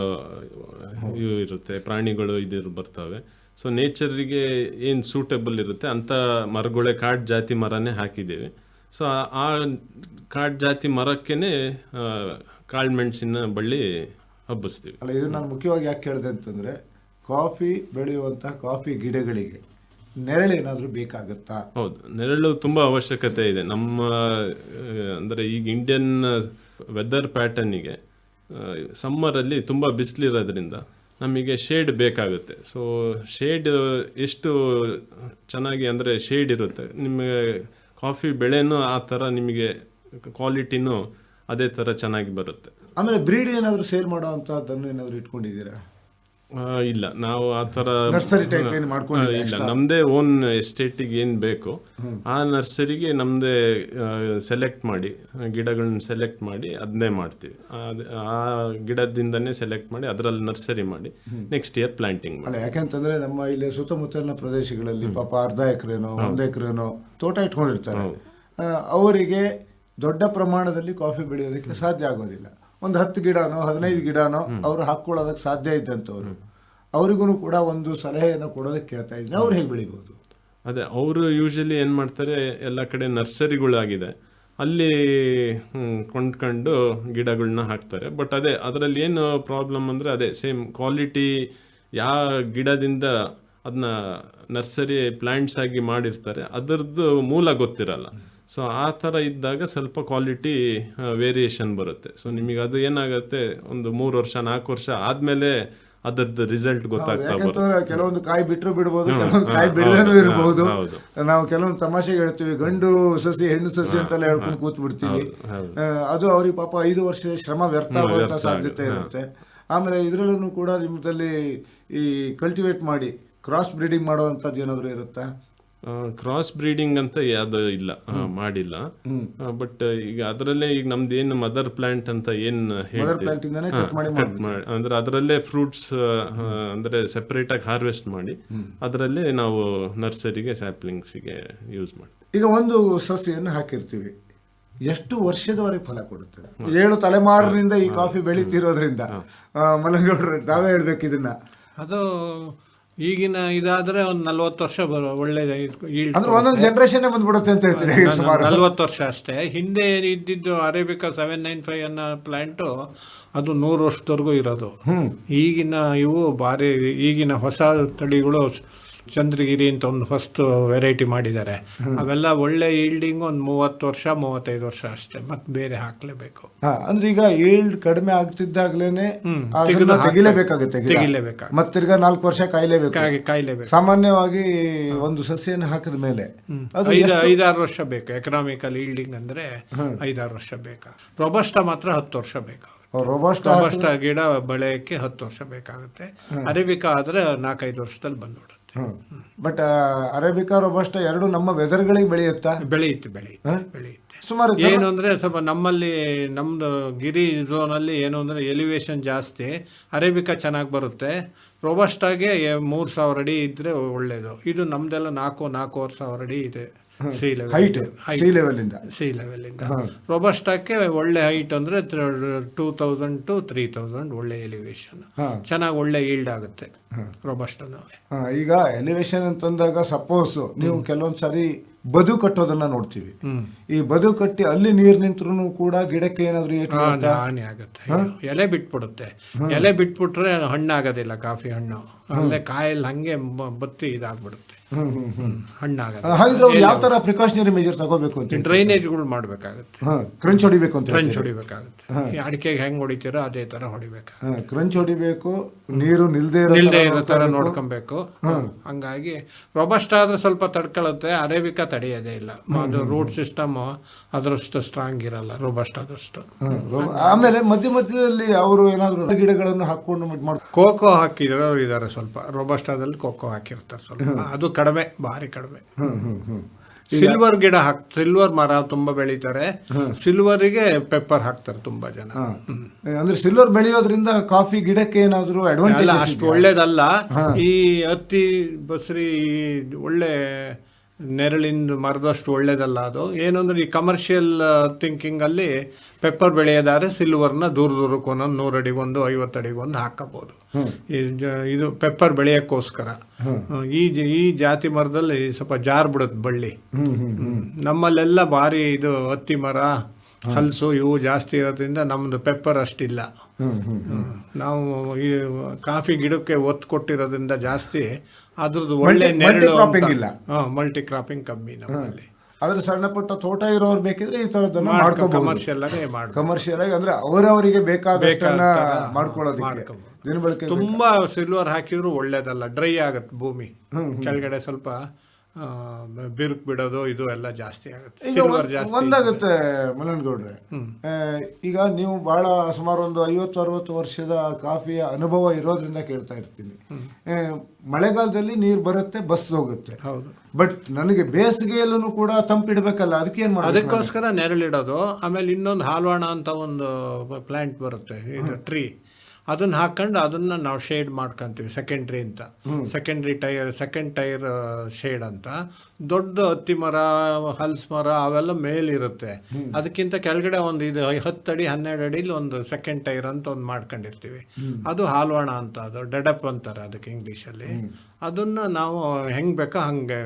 ಇವು ಇರುತ್ತೆ, ಪ್ರಾಣಿಗಳು ಇದು ಬರ್ತವೆ. ಸೊ ನೇಚರಿಗೆ ಏನು ಸೂಟೇಬಲ್ ಇರುತ್ತೆ ಅಂಥ ಮರಗಳೇ ಕಾಡ್ ಜಾತಿ ಮರನೇ ಹಾಕಿದ್ದೀವಿ. ಸೊ ಆ- ಕಾಡು ಜಾತಿ ಮರಕ್ಕೇನೆ ಕಾಳು ಮೆಣಸಿನ ಬಳ್ಳಿ ಹಬ್ಬಿಸ್ತೀವಿ. ಅಲ್ಲ ಇದು ನಾನು ಮುಖ್ಯವಾಗಿ ಯಾಕೆ ಕೇಳಿದೆ ಅಂತಂದ್ರೆ ಕಾಫಿ ಬೆಳೆಯುವಂತಹ ಕಾಫಿ ಗಿಡಗಳಿಗೆ ನೆರಳು ಏನಾದರೂ ಬೇಕಾಗುತ್ತಾ? ಹೌದು ನೆರಳು ತುಂಬಾ ಅವಶ್ಯಕತೆ ಇದೆ. ನಮ್ಮ ಅಂದರೆ ಅಂದ್ರೆ ಈಗ ಇಂಡಿಯನ್ ವೆದರ್ ಪ್ಯಾಟರ್ನಿಗೆ ಸಮ್ಮರಲ್ಲಿ ತುಂಬ ಬಿಸಿಲಿರೋದ್ರಿಂದ ನಮಗೆ ಶೇಡ್ ಬೇಕಾಗುತ್ತೆ. ಸೊ ಶೇಡ್ ಎಷ್ಟು ಚೆನ್ನಾಗಿ ಅಂದರೆ ಶೇಡ್ ಇರುತ್ತೆ. ನಿಮಗೆ ಕಾಫಿ ಬೆಳೆನೂ ಆ ಥರ ನಿಮಗೆ ಕ್ವಾಲಿಟಿನೂ ಅದೇ ಥರ ಚೆನ್ನಾಗಿ ಬರುತ್ತೆ. ಆಮೇಲೆ ಬ್ರೀಡ್ ಏನಾದರೂ ಸೇಲ್ ಮಾಡೋ ಅಂಥದ್ದನ್ನು ಏನಾದರೂ ಇಟ್ಕೊಂಡಿದ್ದೀರಾ? ಇಲ್ಲ. ನಾವು ಆ ಥರ ನರ್ಸರಿ ಟೈಪ್ ಏನು ಮಾಡ್ಕೊಂಡಿಲ್ಲ ಇಲ್ಲ. ನಮ್ದೇ ಓನ್ ಎಸ್ಟೇಟಿಗೆ ಏನು ಬೇಕು ಆ ನರ್ಸರಿಗೆ ನಮ್ದೇ ಸೆಲೆಕ್ಟ್ ಮಾಡಿ ಗಿಡಗಳನ್ನ ಸೆಲೆಕ್ಟ್ ಮಾಡಿ ಅದನ್ನೇ ಮಾಡ್ತೀವಿ. ಆ ಗಿಡದಿಂದನೇ ಸೆಲೆಕ್ಟ್ ಮಾಡಿ ಅದರಲ್ಲಿ ನರ್ಸರಿ ಮಾಡಿ ನೆಕ್ಸ್ಟ್ ಇಯರ್ ಪ್ಲಾಂಟಿಂಗ್ ಮಾಡಿ ಅಲ್ಲ ಯಾಕೆಂತಂದ್ರೆ ನಮ್ಮ ಇಲ್ಲಿ ಸುತ್ತಮುತ್ತಲಿನ ಪ್ರದೇಶಗಳಲ್ಲಿ ಪಾಪ ಅರ್ಧ ಎಕರೆನೋ ಒಂದು ಎಕರೆನೋ ತೋಟ ಇಟ್ಕೊಂಡಿರ್ತಾರೆ. ಅವರಿಗೆ ದೊಡ್ಡ ಪ್ರಮಾಣದಲ್ಲಿ ಕಾಫಿ ಬೆಳೆಯೋದಕ್ಕೆ ಸಾಧ್ಯ ಆಗೋದಿಲ್ಲ. ಒಂದು ಹತ್ತು ಗಿಡನೋ ಹದಿನೈದು ಗಿಡನೋ ಅವರು ಹಾಕ್ಕೊಳ್ಳೋದಕ್ಕೆ ಸಾಧ್ಯ ಇದ್ದಂಥವ್ರು. ಅವರಿಗೂ ಕೂಡ ಒಂದು ಸಲಹೆಯನ್ನು ಕೊಡೋದಕ್ಕೆ ಕೇಳ್ತಾ ಇದ್ದೀನಿ ಅವ್ರು ಹೇಗೆ ಬೆಳಿಬೋದು? ಅದೇ ಅವರು ಯೂಶಲಿ ಏನು ಮಾಡ್ತಾರೆ ಎಲ್ಲ ಕಡೆ ನರ್ಸರಿಗಳಾಗಿದೆ. ಅಲ್ಲಿ ಕೊಂಡ್ಕೊಂಡು ಗಿಡಗಳನ್ನ ಹಾಕ್ತಾರೆ. ಬಟ್ ಅದೇ ಅದರಲ್ಲಿ ಏನು ಪ್ರಾಬ್ಲಮ್ ಅಂದರೆ ಅದೇ ಸೇಮ್ ಕ್ವಾಲಿಟಿ ಯಾವ ಗಿಡದಿಂದ ಅದನ್ನ ನರ್ಸರಿ ಪ್ಲ್ಯಾಂಟ್ಸ್ ಆಗಿ ಮಾಡಿರ್ತಾರೆ. ಅದರದ್ದು ಮೂಲ ಗೊತ್ತಿರಲ್ಲ. ಸೊ ಆ ಥರ ಇದ್ದಾಗ ಸ್ವಲ್ಪ ಕ್ವಾಲಿಟಿ ವೇರಿಯೇಷನ್ ಬರುತ್ತೆ. ಸೊ ನಿಮಗೆ ಅದು ಏನಾಗುತ್ತೆ ಒಂದು ಮೂರು ವರ್ಷ ನಾಲ್ಕು ವರ್ಷ ಆದಮೇಲೆ ಅದರದ್ದು ರಿಸಲ್ಟ್ ಗೊತ್ತಾಗ್ತಾ ಬರುತ್ತೆ. ಕೆಲವೊಂದು ಕಾಯಿ ಬಿಟ್ಟರು ಬಿಡ್ಬೋದು ಕೆಲವೊಂದು ಕಾಯಿ ಬಿಡದೇನೂ ಇರಬಹುದು ನಾವು ಕೆಲವೊಂದು ತಮಾಷೆ ಹೇಳ್ತೀವಿ ಗಂಡು ಸಸಿ ಹೆಣ್ಣು ಸಸಿ ಅಂತೆಲ್ಲ ಹೇಳ್ಕೊಂಡು ಕೂತ್ ಬಿಡ್ತೀವಿ ಅದು ಅವ್ರಿಗೆ ಪಾಪ ಐದು ವರ್ಷ ಶ್ರಮ ವ್ಯರ್ಥ ಆಗುವಂತ ಸಾಧ್ಯತೆ ಇರುತ್ತೆ. ಆಮೇಲೆ ಇದರಲ್ಲೂ ಕೂಡ ನಿಮ್ಮದಲ್ಲಿ ಈ ಕಲ್ಟಿವೇಟ್ ಮಾಡಿ ಕ್ರಾಸ್ ಬ್ರೀಡಿಂಗ್ ಮಾಡುವಂಥದ್ದು ಏನಾದರೂ ಇರುತ್ತಾ? ಕ್ರಾಸ್ ಬ್ರೀಡಿಂಗ್ ಅಂತ ಯಾವ್ದು ಇಲ್ಲ ಮಾಡಿಲ್ಲ. ಬಟ್ ಈಗ ಅದರಲ್ಲೇ ಈಗ ನಮ್ದು ಏನು ಮದರ್ ಪ್ಲಾಂಟ್ ಅಂತ ಏನ್ ಮದರ್ ಪ್ಲಾಂಟ್ ಇಂದಾನೆ ಕಟ್ ಮಾಡಿ ಕಟ್ ಅಂದ್ರೆ ಅದರಲ್ಲೇ ಫ್ರೂಟ್ಸ್ ಅಂದ್ರೆ ಸೆಪರೇಟ್ ಆಗಿ ಹಾರ್ವೆಸ್ಟ್ ಮಾಡಿ ಅದರಲ್ಲೇ ನಾವು ನರ್ಸರಿಗೆ ಸ್ಯಾಪ್ಲಿಂಗ್ಸಿಗೆ ಯೂಸ್ ಮಾಡ್ತೀವಿ. ಈಗ ಒಂದು ಸಸ್ಯವನ್ನು ಹಾಕಿರ್ತೀವಿ. ಎಷ್ಟು ವರ್ಷದವರೆಗೆ ಫಲ ಕೊಡುತ್ತೆ? ಏಳು ತಲೆಮಾರಿನಿಂದ ಈ ಕಾಫಿ ಬೆಳೀತಿರೋದ್ರಿಂದ. ಮಲಂಗೌಡ್ರೆ ತಾವೇ ಹೇಳ್ಬೇಕು ಇದನ್ನ. ಅದು ಈಗಿನ ಇದಾದ್ರೆ ಒಂದು ನಲ್ವತ್ತು ವರ್ಷ ಬರೋ ಒಳ್ಳೆ ಅಂದ್ರೆ ಒಂದೊಂದು ಜನರೇಷನ್ ಬಂದ್ಬಿಡುತ್ತೆ ಅಂತ ಹೇಳ್ತೀನಿ ನಲ್ವತ್ತು ವರ್ಷ ಅಷ್ಟೇ. ಹಿಂದೆ ಇದ್ದಿದ್ದು ಅರೇಬಿಕಾ ಸೆವೆನ್ ನೈನ್ ಫೈವ್ ಅನ್ನೋ ಪ್ಲಾಂಟು ಅದು ನೂರು ವರ್ಷದವರೆಗೂ ಇರೋದು. ಈಗಿನ ಇವು ಭಾರಿ ಈಗಿನ ಹೊಸ ತಳಿಗಳು ಚಂದ್ರಗಿರಿ ಅಂತ ಒಂದು ಹೊಸ್ತು ವೆರೈಟಿ ಮಾಡಿದ್ದಾರೆ. ಅವೆಲ್ಲ ಒಳ್ಳೆ ಈಲ್ಡಿಂಗ್ ಒಂದು ಮೂವತ್ತು ವರ್ಷ ಮೂವತ್ತೈದು ವರ್ಷ ಅಷ್ಟೇ ಮತ್ತೆ ಬೇರೆ ಹಾಕ್ಲೇಬೇಕು. ಅಂದ್ರೆ ಈಗ ಈಲ್ಡ್ ಕಡಿಮೆ ಆಗ್ತಿದ್ದಾಗ್ಲೇನೆ. ತೆಗಿಲೇಬೇಕಾಗುತ್ತೆ. ಮತ್ತೆ ತಿರ್ಗಾ ನಾಲ್ಕು ವರ್ಷ ಕಾಯ್ಲೇಬೇಕು. ಕಾಯಿ ಕಾಯ್ಲೇಬೇಕು. ಸಾಮಾನ್ಯವಾಗಿ ಒಂದು ಸಸ್ಯನ ಹಾಕಿದ ಮೇಲೆ. ಅದು ಐದು ಐದಾರು ವರ್ಷ ಬೇಕು ಎಕನಾಮಿಕಲ್ ಈಲ್ಡಿಂಗ್ ಅಂದ್ರೆ ಐದಾರು ವರ್ಷ ಬೇಕಾ. ರೊಬಸ್ಟ ಮಾತ್ರ ಹತ್ತು ವರ್ಷ ಬೇಕಾ ರೋಬೋಸ್ಟ್ ರೊಬಸ್ಟ ಗಿಡ ಬೆಳೆಯಕ್ಕೆ ಹತ್ತು ವರ್ಷ ಬೇಕಾಗುತ್ತೆ. ಅರೇಬಿಕಾ ಆದ್ರೆ ನಾಲ್ಕೈದು ವರ್ಷದಲ್ಲಿ ಬಂದ್ಬಿಡುತ್ತೆ. ಬಟ್ ಅರೇಬಿಕಾ ರೋಬಸ್ಟ ಎರಡು ನಮ್ಮ ವೆದರ್ಗಳಿಗೆ ಬೆಳೆಯುತ್ತಾ? ಬೆಳೆಯುತ್ತೆ ಬೆಳೆಯುತ್ತೆ ಬೆಳೆಯುತ್ತೆ. ಸುಮಾರು ಏನು ಅಂದ್ರೆ ಸ್ವಲ್ಪ ನಮ್ಮಲ್ಲಿ ನಮ್ಮದು ಗಿರಿ ಝೋನಲ್ಲಿ ಏನು ಅಂದ್ರೆ ಎಲಿವೇಶನ್ ಜಾಸ್ತಿ ಅರೇಬಿಕಾ ಚೆನ್ನಾಗಿ ಬರುತ್ತೆ. ರೋಬಸ್ಟಾಗೆ ಮೂರು ಸಾವಿರ ಅಡಿ ಇದ್ದರೆ ಒಳ್ಳೇದು. ಇದು ನಮ್ಮದೆಲ್ಲ ನಾಲ್ಕು ನಾಲ್ಕೂವರೆ ಸಾವಿರ ಅಡಿ ಇದೆ. Sea height level sea level ಇಂದ ಸಿ ರೋಬಸ್ಟಾಕ್ಕೆ ಒಳ್ಳೆ ಹೈಟ್ ಅಂದ್ರೆ two thousand to three thousand ಒಳ್ಳೆ ಎಲಿವೇಶನ್ ಚೆನ್ನಾಗಿ ಒಳ್ಳೆ ಈಲ್ಡ್ ಆಗುತ್ತೆ ರೋಬಸ್ಟನು ಹಾ, ಈಗ ಎಲಿವೇಶನ್ ಅಂತಂದಾಗ ಸಪೋಸ್ ನೀವು ಕೆಲವೊಂದು ಸಾರಿ ಬದು ಕಟ್ಟೋದನ್ನ ನೋಡ್ತೀವಿ. ಈ ಬದು ಕಟ್ಟಿ ಅಲ್ಲಿ ನೀರ್ ನಿಂತ್ರು ಕೂಡ ಗಿಡಕ್ಕೆ ಏನಾದ್ರು? ಹಾನಿ ಆಗುತ್ತೆ. ಎಲೆ ಬಿಟ್ಬಿಡುತ್ತೆ. ಎಲೆ ಬಿಟ್ಬಿಟ್ರೆ ಹಣ್ಣಾಗೋದಿಲ್ಲ ಕಾಫಿ ಹಣ್ಣು. ಅಲ್ಲೇ ಕಾಯಲ್ಲಿ ಹಂಗೆ ಬತ್ತಿ ಇದಾಗ್ಬಿಡುತ್ತೆ. ಹಣ್ಣಾಗತ್ತೆ. ಆ, ಹಾಗಿದ್ರೆ ಅವ್ರು ಯಾವ ತರ ಪ್ರಿಕಾಷನರಿ ಮೇಜರ್ ತಗೋಬೇಕು ಅಂತ? ಡ್ರೈನೇಜ್ಗಳು ಮಾಡ್ಬೇಕಾಗುತ್ತೆ. ಕ್ರಂಚ್ ಹೊಡಿಬೇಕು ಅಂತ ಕ್ರಂಚ್ ಹೊಡಿಬೇಕಾಗುತ್ತೆ. ಅಡಿಕೆಗೆ ಹೆಂಗ್ ಹೊಡಿತೀರೋ ಅದೇ ತರ ಹೊಡಿಬೇಕು. ಕ್ರಂಚ್ ಹೊಡಿಬೇಕು ನೀರು ನಿಲ್ದೇ ನಿಲ್ದೇ ಇರೋ ತರ ನೋಡ್ಕೊಬೇಕು. ನೋಡ್ಕೊಬೇಕು. ಹಂಗಾಗಿ ರೊಬಸ್ಟ್ ಆದ್ರೆ ಸ್ವಲ್ಪ ತಡ್ಕೊಳ್ಳುತ್ತೆ ಅರೇಬಿಕಾ ತಡೆಯೋದೇ ಇಲ್ಲ. ಅದು ರೋಡ್ ಸಿಸ್ಟಮ್ ಅದರಷ್ಟು ಸ್ಟ್ರಾಂಗ್ ಇರಲ್ಲ ರೋಬಸ್ಟ್ ಆದಷ್ಟು ಆಮೇಲೆ ಮಧ್ಯ ಮಧ್ಯದಲ್ಲಿ ಅವರು ಏನಾದ್ರು ಗಿಡಗಳನ್ನು ಹಾಕೊಂಡು ಮಾಡಿ ಕೋಕೋ ಹಾಕಿರೋರು ಇದ್ದಾರೆ ಸ್ವಲ್ಪ. ರೋಬಸ್ಟಾದಲ್ಲಿ ಕೋಕೋ ಹಾಕಿರ್ತಾರೆ ಸ್ವಲ್ಪ. ಅದು ಕಡಿಮೆ ಭಾರಿ ಕಡಿಮೆ. ಸಿಲ್ವರ್ ಗಿಡ ಹಾಕ್ ಸಿಲ್ವರ್ ಮರ ತುಂಬಾ ಬೆಳೀತಾರೆ. ಸಿಲ್ವರಿಗೆ ಪೆಪ್ಪರ್ ಹಾಕ್ತಾರೆ ತುಂಬಾ ಜನ. ಅಂದ್ರೆ ಸಿಲ್ವರ್ ಬೆಳೆಯೋದ್ರಿಂದ ಕಾಫಿ ಗಿಡಕ್ಕೆ ಏನಾದ್ರು ಅಡ್ವಾಂಟೇಜ್ ಅಷ್ಟು ಒಳ್ಳೇದಲ್ಲ. ಈ ಹತ್ತಿ ಬಸ್ರಿ ಒಳ್ಳೆ ನೆರಳಿಂದ ಮರದಷ್ಟು ಒಳ್ಳೇದಲ್ಲ ಅದು. ಏನು ಅಂದ್ರೆ ಈ ಕಮರ್ಷಿಯಲ್ ಥಿಂಕಿಂಗಲ್ಲಿ ಪೆಪ್ಪರ್ ಬೆಳೆಯೋದಾದ್ರೆ ಸಿಲ್ವರ್ನ ದೂರ ದೂರಕ್ಕೆ ಒಂದೊಂದು ನೂರು ಅಡಿಗೊಂದು ಐವತ್ತು ಅಡಿಗೊಂದು ಹಾಕಬಹುದು ಈ ಜ- ಇದು ಪೆಪ್ಪರ್ ಬೆಳೆಯೋಕ್ಕೋಸ್ಕರ. ಈ ಜ- ಈ ಜಾತಿ ಮರದಲ್ಲಿ ಸ್ವಲ್ಪ ಜಾರ್ ಬಿಡುತ್ತೆ ಬಳ್ಳಿ. ನಮ್ಮಲ್ಲೆಲ್ಲ ಭಾರಿ ಇದು ಹತ್ತಿ ಮರ ಹಲಸು ಇವು ಜಾಸ್ತಿ ಇರೋದ್ರಿಂದ ನಮ್ಮದು ಪೆಪ್ಪರ್ ಅಷ್ಟಿಲ್ಲ. ನಾವು ಈ ಕಾಫಿ ಗಿಡಕ್ಕೆ ಒತ್ತು ಕೊಟ್ಟಿರೋದ್ರಿಂದ ಜಾಸ್ತಿ ಅದ್ರದ್ದು ಒಳ್ಳೆ ನೆರಳು multi-cropping ಇಲ್ಲ. ಮಲ್ಟಿ ಕ್ರಾಪಿಂಗ್ ಕಮ್ಮಿ ನಮ್ಮಲ್ಲಿ. ಆದ್ರೆ ಸಣ್ಣ ಪುಟ್ಟ ತೋಟ ಇರೋರು ಬೇಕಿದ್ರೆ ಈ ತರದನ್ನ ಮಾಡ್ಕೋಬಹುದು ಕಮರ್ಷಿಯಲ್ ಆಗಿ ಮಾಡಿ ಕಮರ್ಷಿಯಲ್ ಆಗಿ ಅಂದ್ರೆ ಅವರವರಿಗೆ ಬೇಕಾದಷ್ಟನ್ನ ಬೇಕಾದ ಮಾಡ್ಕೊಳ್ಳೋದಕ್ಕೆ. ದಿನಬಳಕೆ ತುಂಬಾ ಸಿಲ್ವರ್ ಹಾಕಿದ್ರು ಒಳ್ಳೇದಲ್ಲ ಡ್ರೈ ಆಗತ್ತೆ ಭೂಮಿ. ಕೆಳಗಡೆ ಸ್ವಲ್ಪ ಬಿರುಕು ಬಿಡೋದು ಇದು ಎಲ್ಲ ಜಾಸ್ತಿ ಆಗುತ್ತೆ. ಒಂದಾಗುತ್ತೆ ಮಲನ್ ಆ, ಈಗ ನೀವು ಬಹಳ ಸುಮಾರು ಒಂದು ಐವತ್ತು ಅರವತ್ತು ವರ್ಷದ ಕಾಫಿಯ ಅನುಭವ ಇರೋದ್ರಿಂದ ಕೇಳ್ತಾ ಇರ್ತೀನಿ. ಮಳೆಗಾಲದಲ್ಲಿ ನೀರು ಬರುತ್ತೆ ಬಸ್ ಹೋಗುತ್ತೆ. ಹೌದು. ಬಟ್ ನನಗೆ ಬೇಸಿಗೆಯಲ್ಲೂ ಕೂಡ ತಂಪಿಡ್ಬೇಕಲ್ಲ ಅದಕ್ಕೆ ಏನ್ ಮಾಡೋದು ಅದಕ್ಕೋಸ್ಕರ ನೆರಳಿಡೋದು. ಆಮೇಲೆ ಇನ್ನೊಂದು ಹಾಲ್ವಾಣ ಅಂತ ಒಂದು ಪ್ಲಾಂಟ್ ಬರುತ್ತೆ ಇದು ಟ್ರೀ ಅದನ್ನ ಹಾಕೊಂಡು ಅದನ್ನ ನಾವು ಶೇಡ್ ಮಾಡ್ಕೊಂತೀವಿ ಸೆಕೆಂಡ್ರಿ ಅಂತ. Secondary tier second tier shade ಅಂತ. ದೊಡ್ಡ ಹತ್ತಿ ಮರ ಹಲ್ಸ್ ಮರ ಅವೆಲ್ಲ ಮೇಲಿರುತ್ತೆ. ಅದಕ್ಕಿಂತ ಕೆಳಗಡೆ ಒಂದು ಇದು ಹತ್ತು ಅಡಿ ಹನ್ನೆರಡು ಅಡಿಲಿ ಒಂದು ಸೆಕೆಂಡ್ ಟೈರ್ ಅಂತ ಒಂದು ಮಾಡ್ಕೊಂಡಿರ್ತೀವಿ. ಅದು ಹಾಲ್ವಾಣ ಅಂತ ಅದು ಡೆಡಪ್ ಅಂತಾರೆ ಅದಕ್ಕೆ ಇಂಗ್ಲೀಷಲ್ಲಿ ಅದನ್ನ ನಾವು ಹೆಂಗ್ ಬೇಕೋ ಹಂಗೆ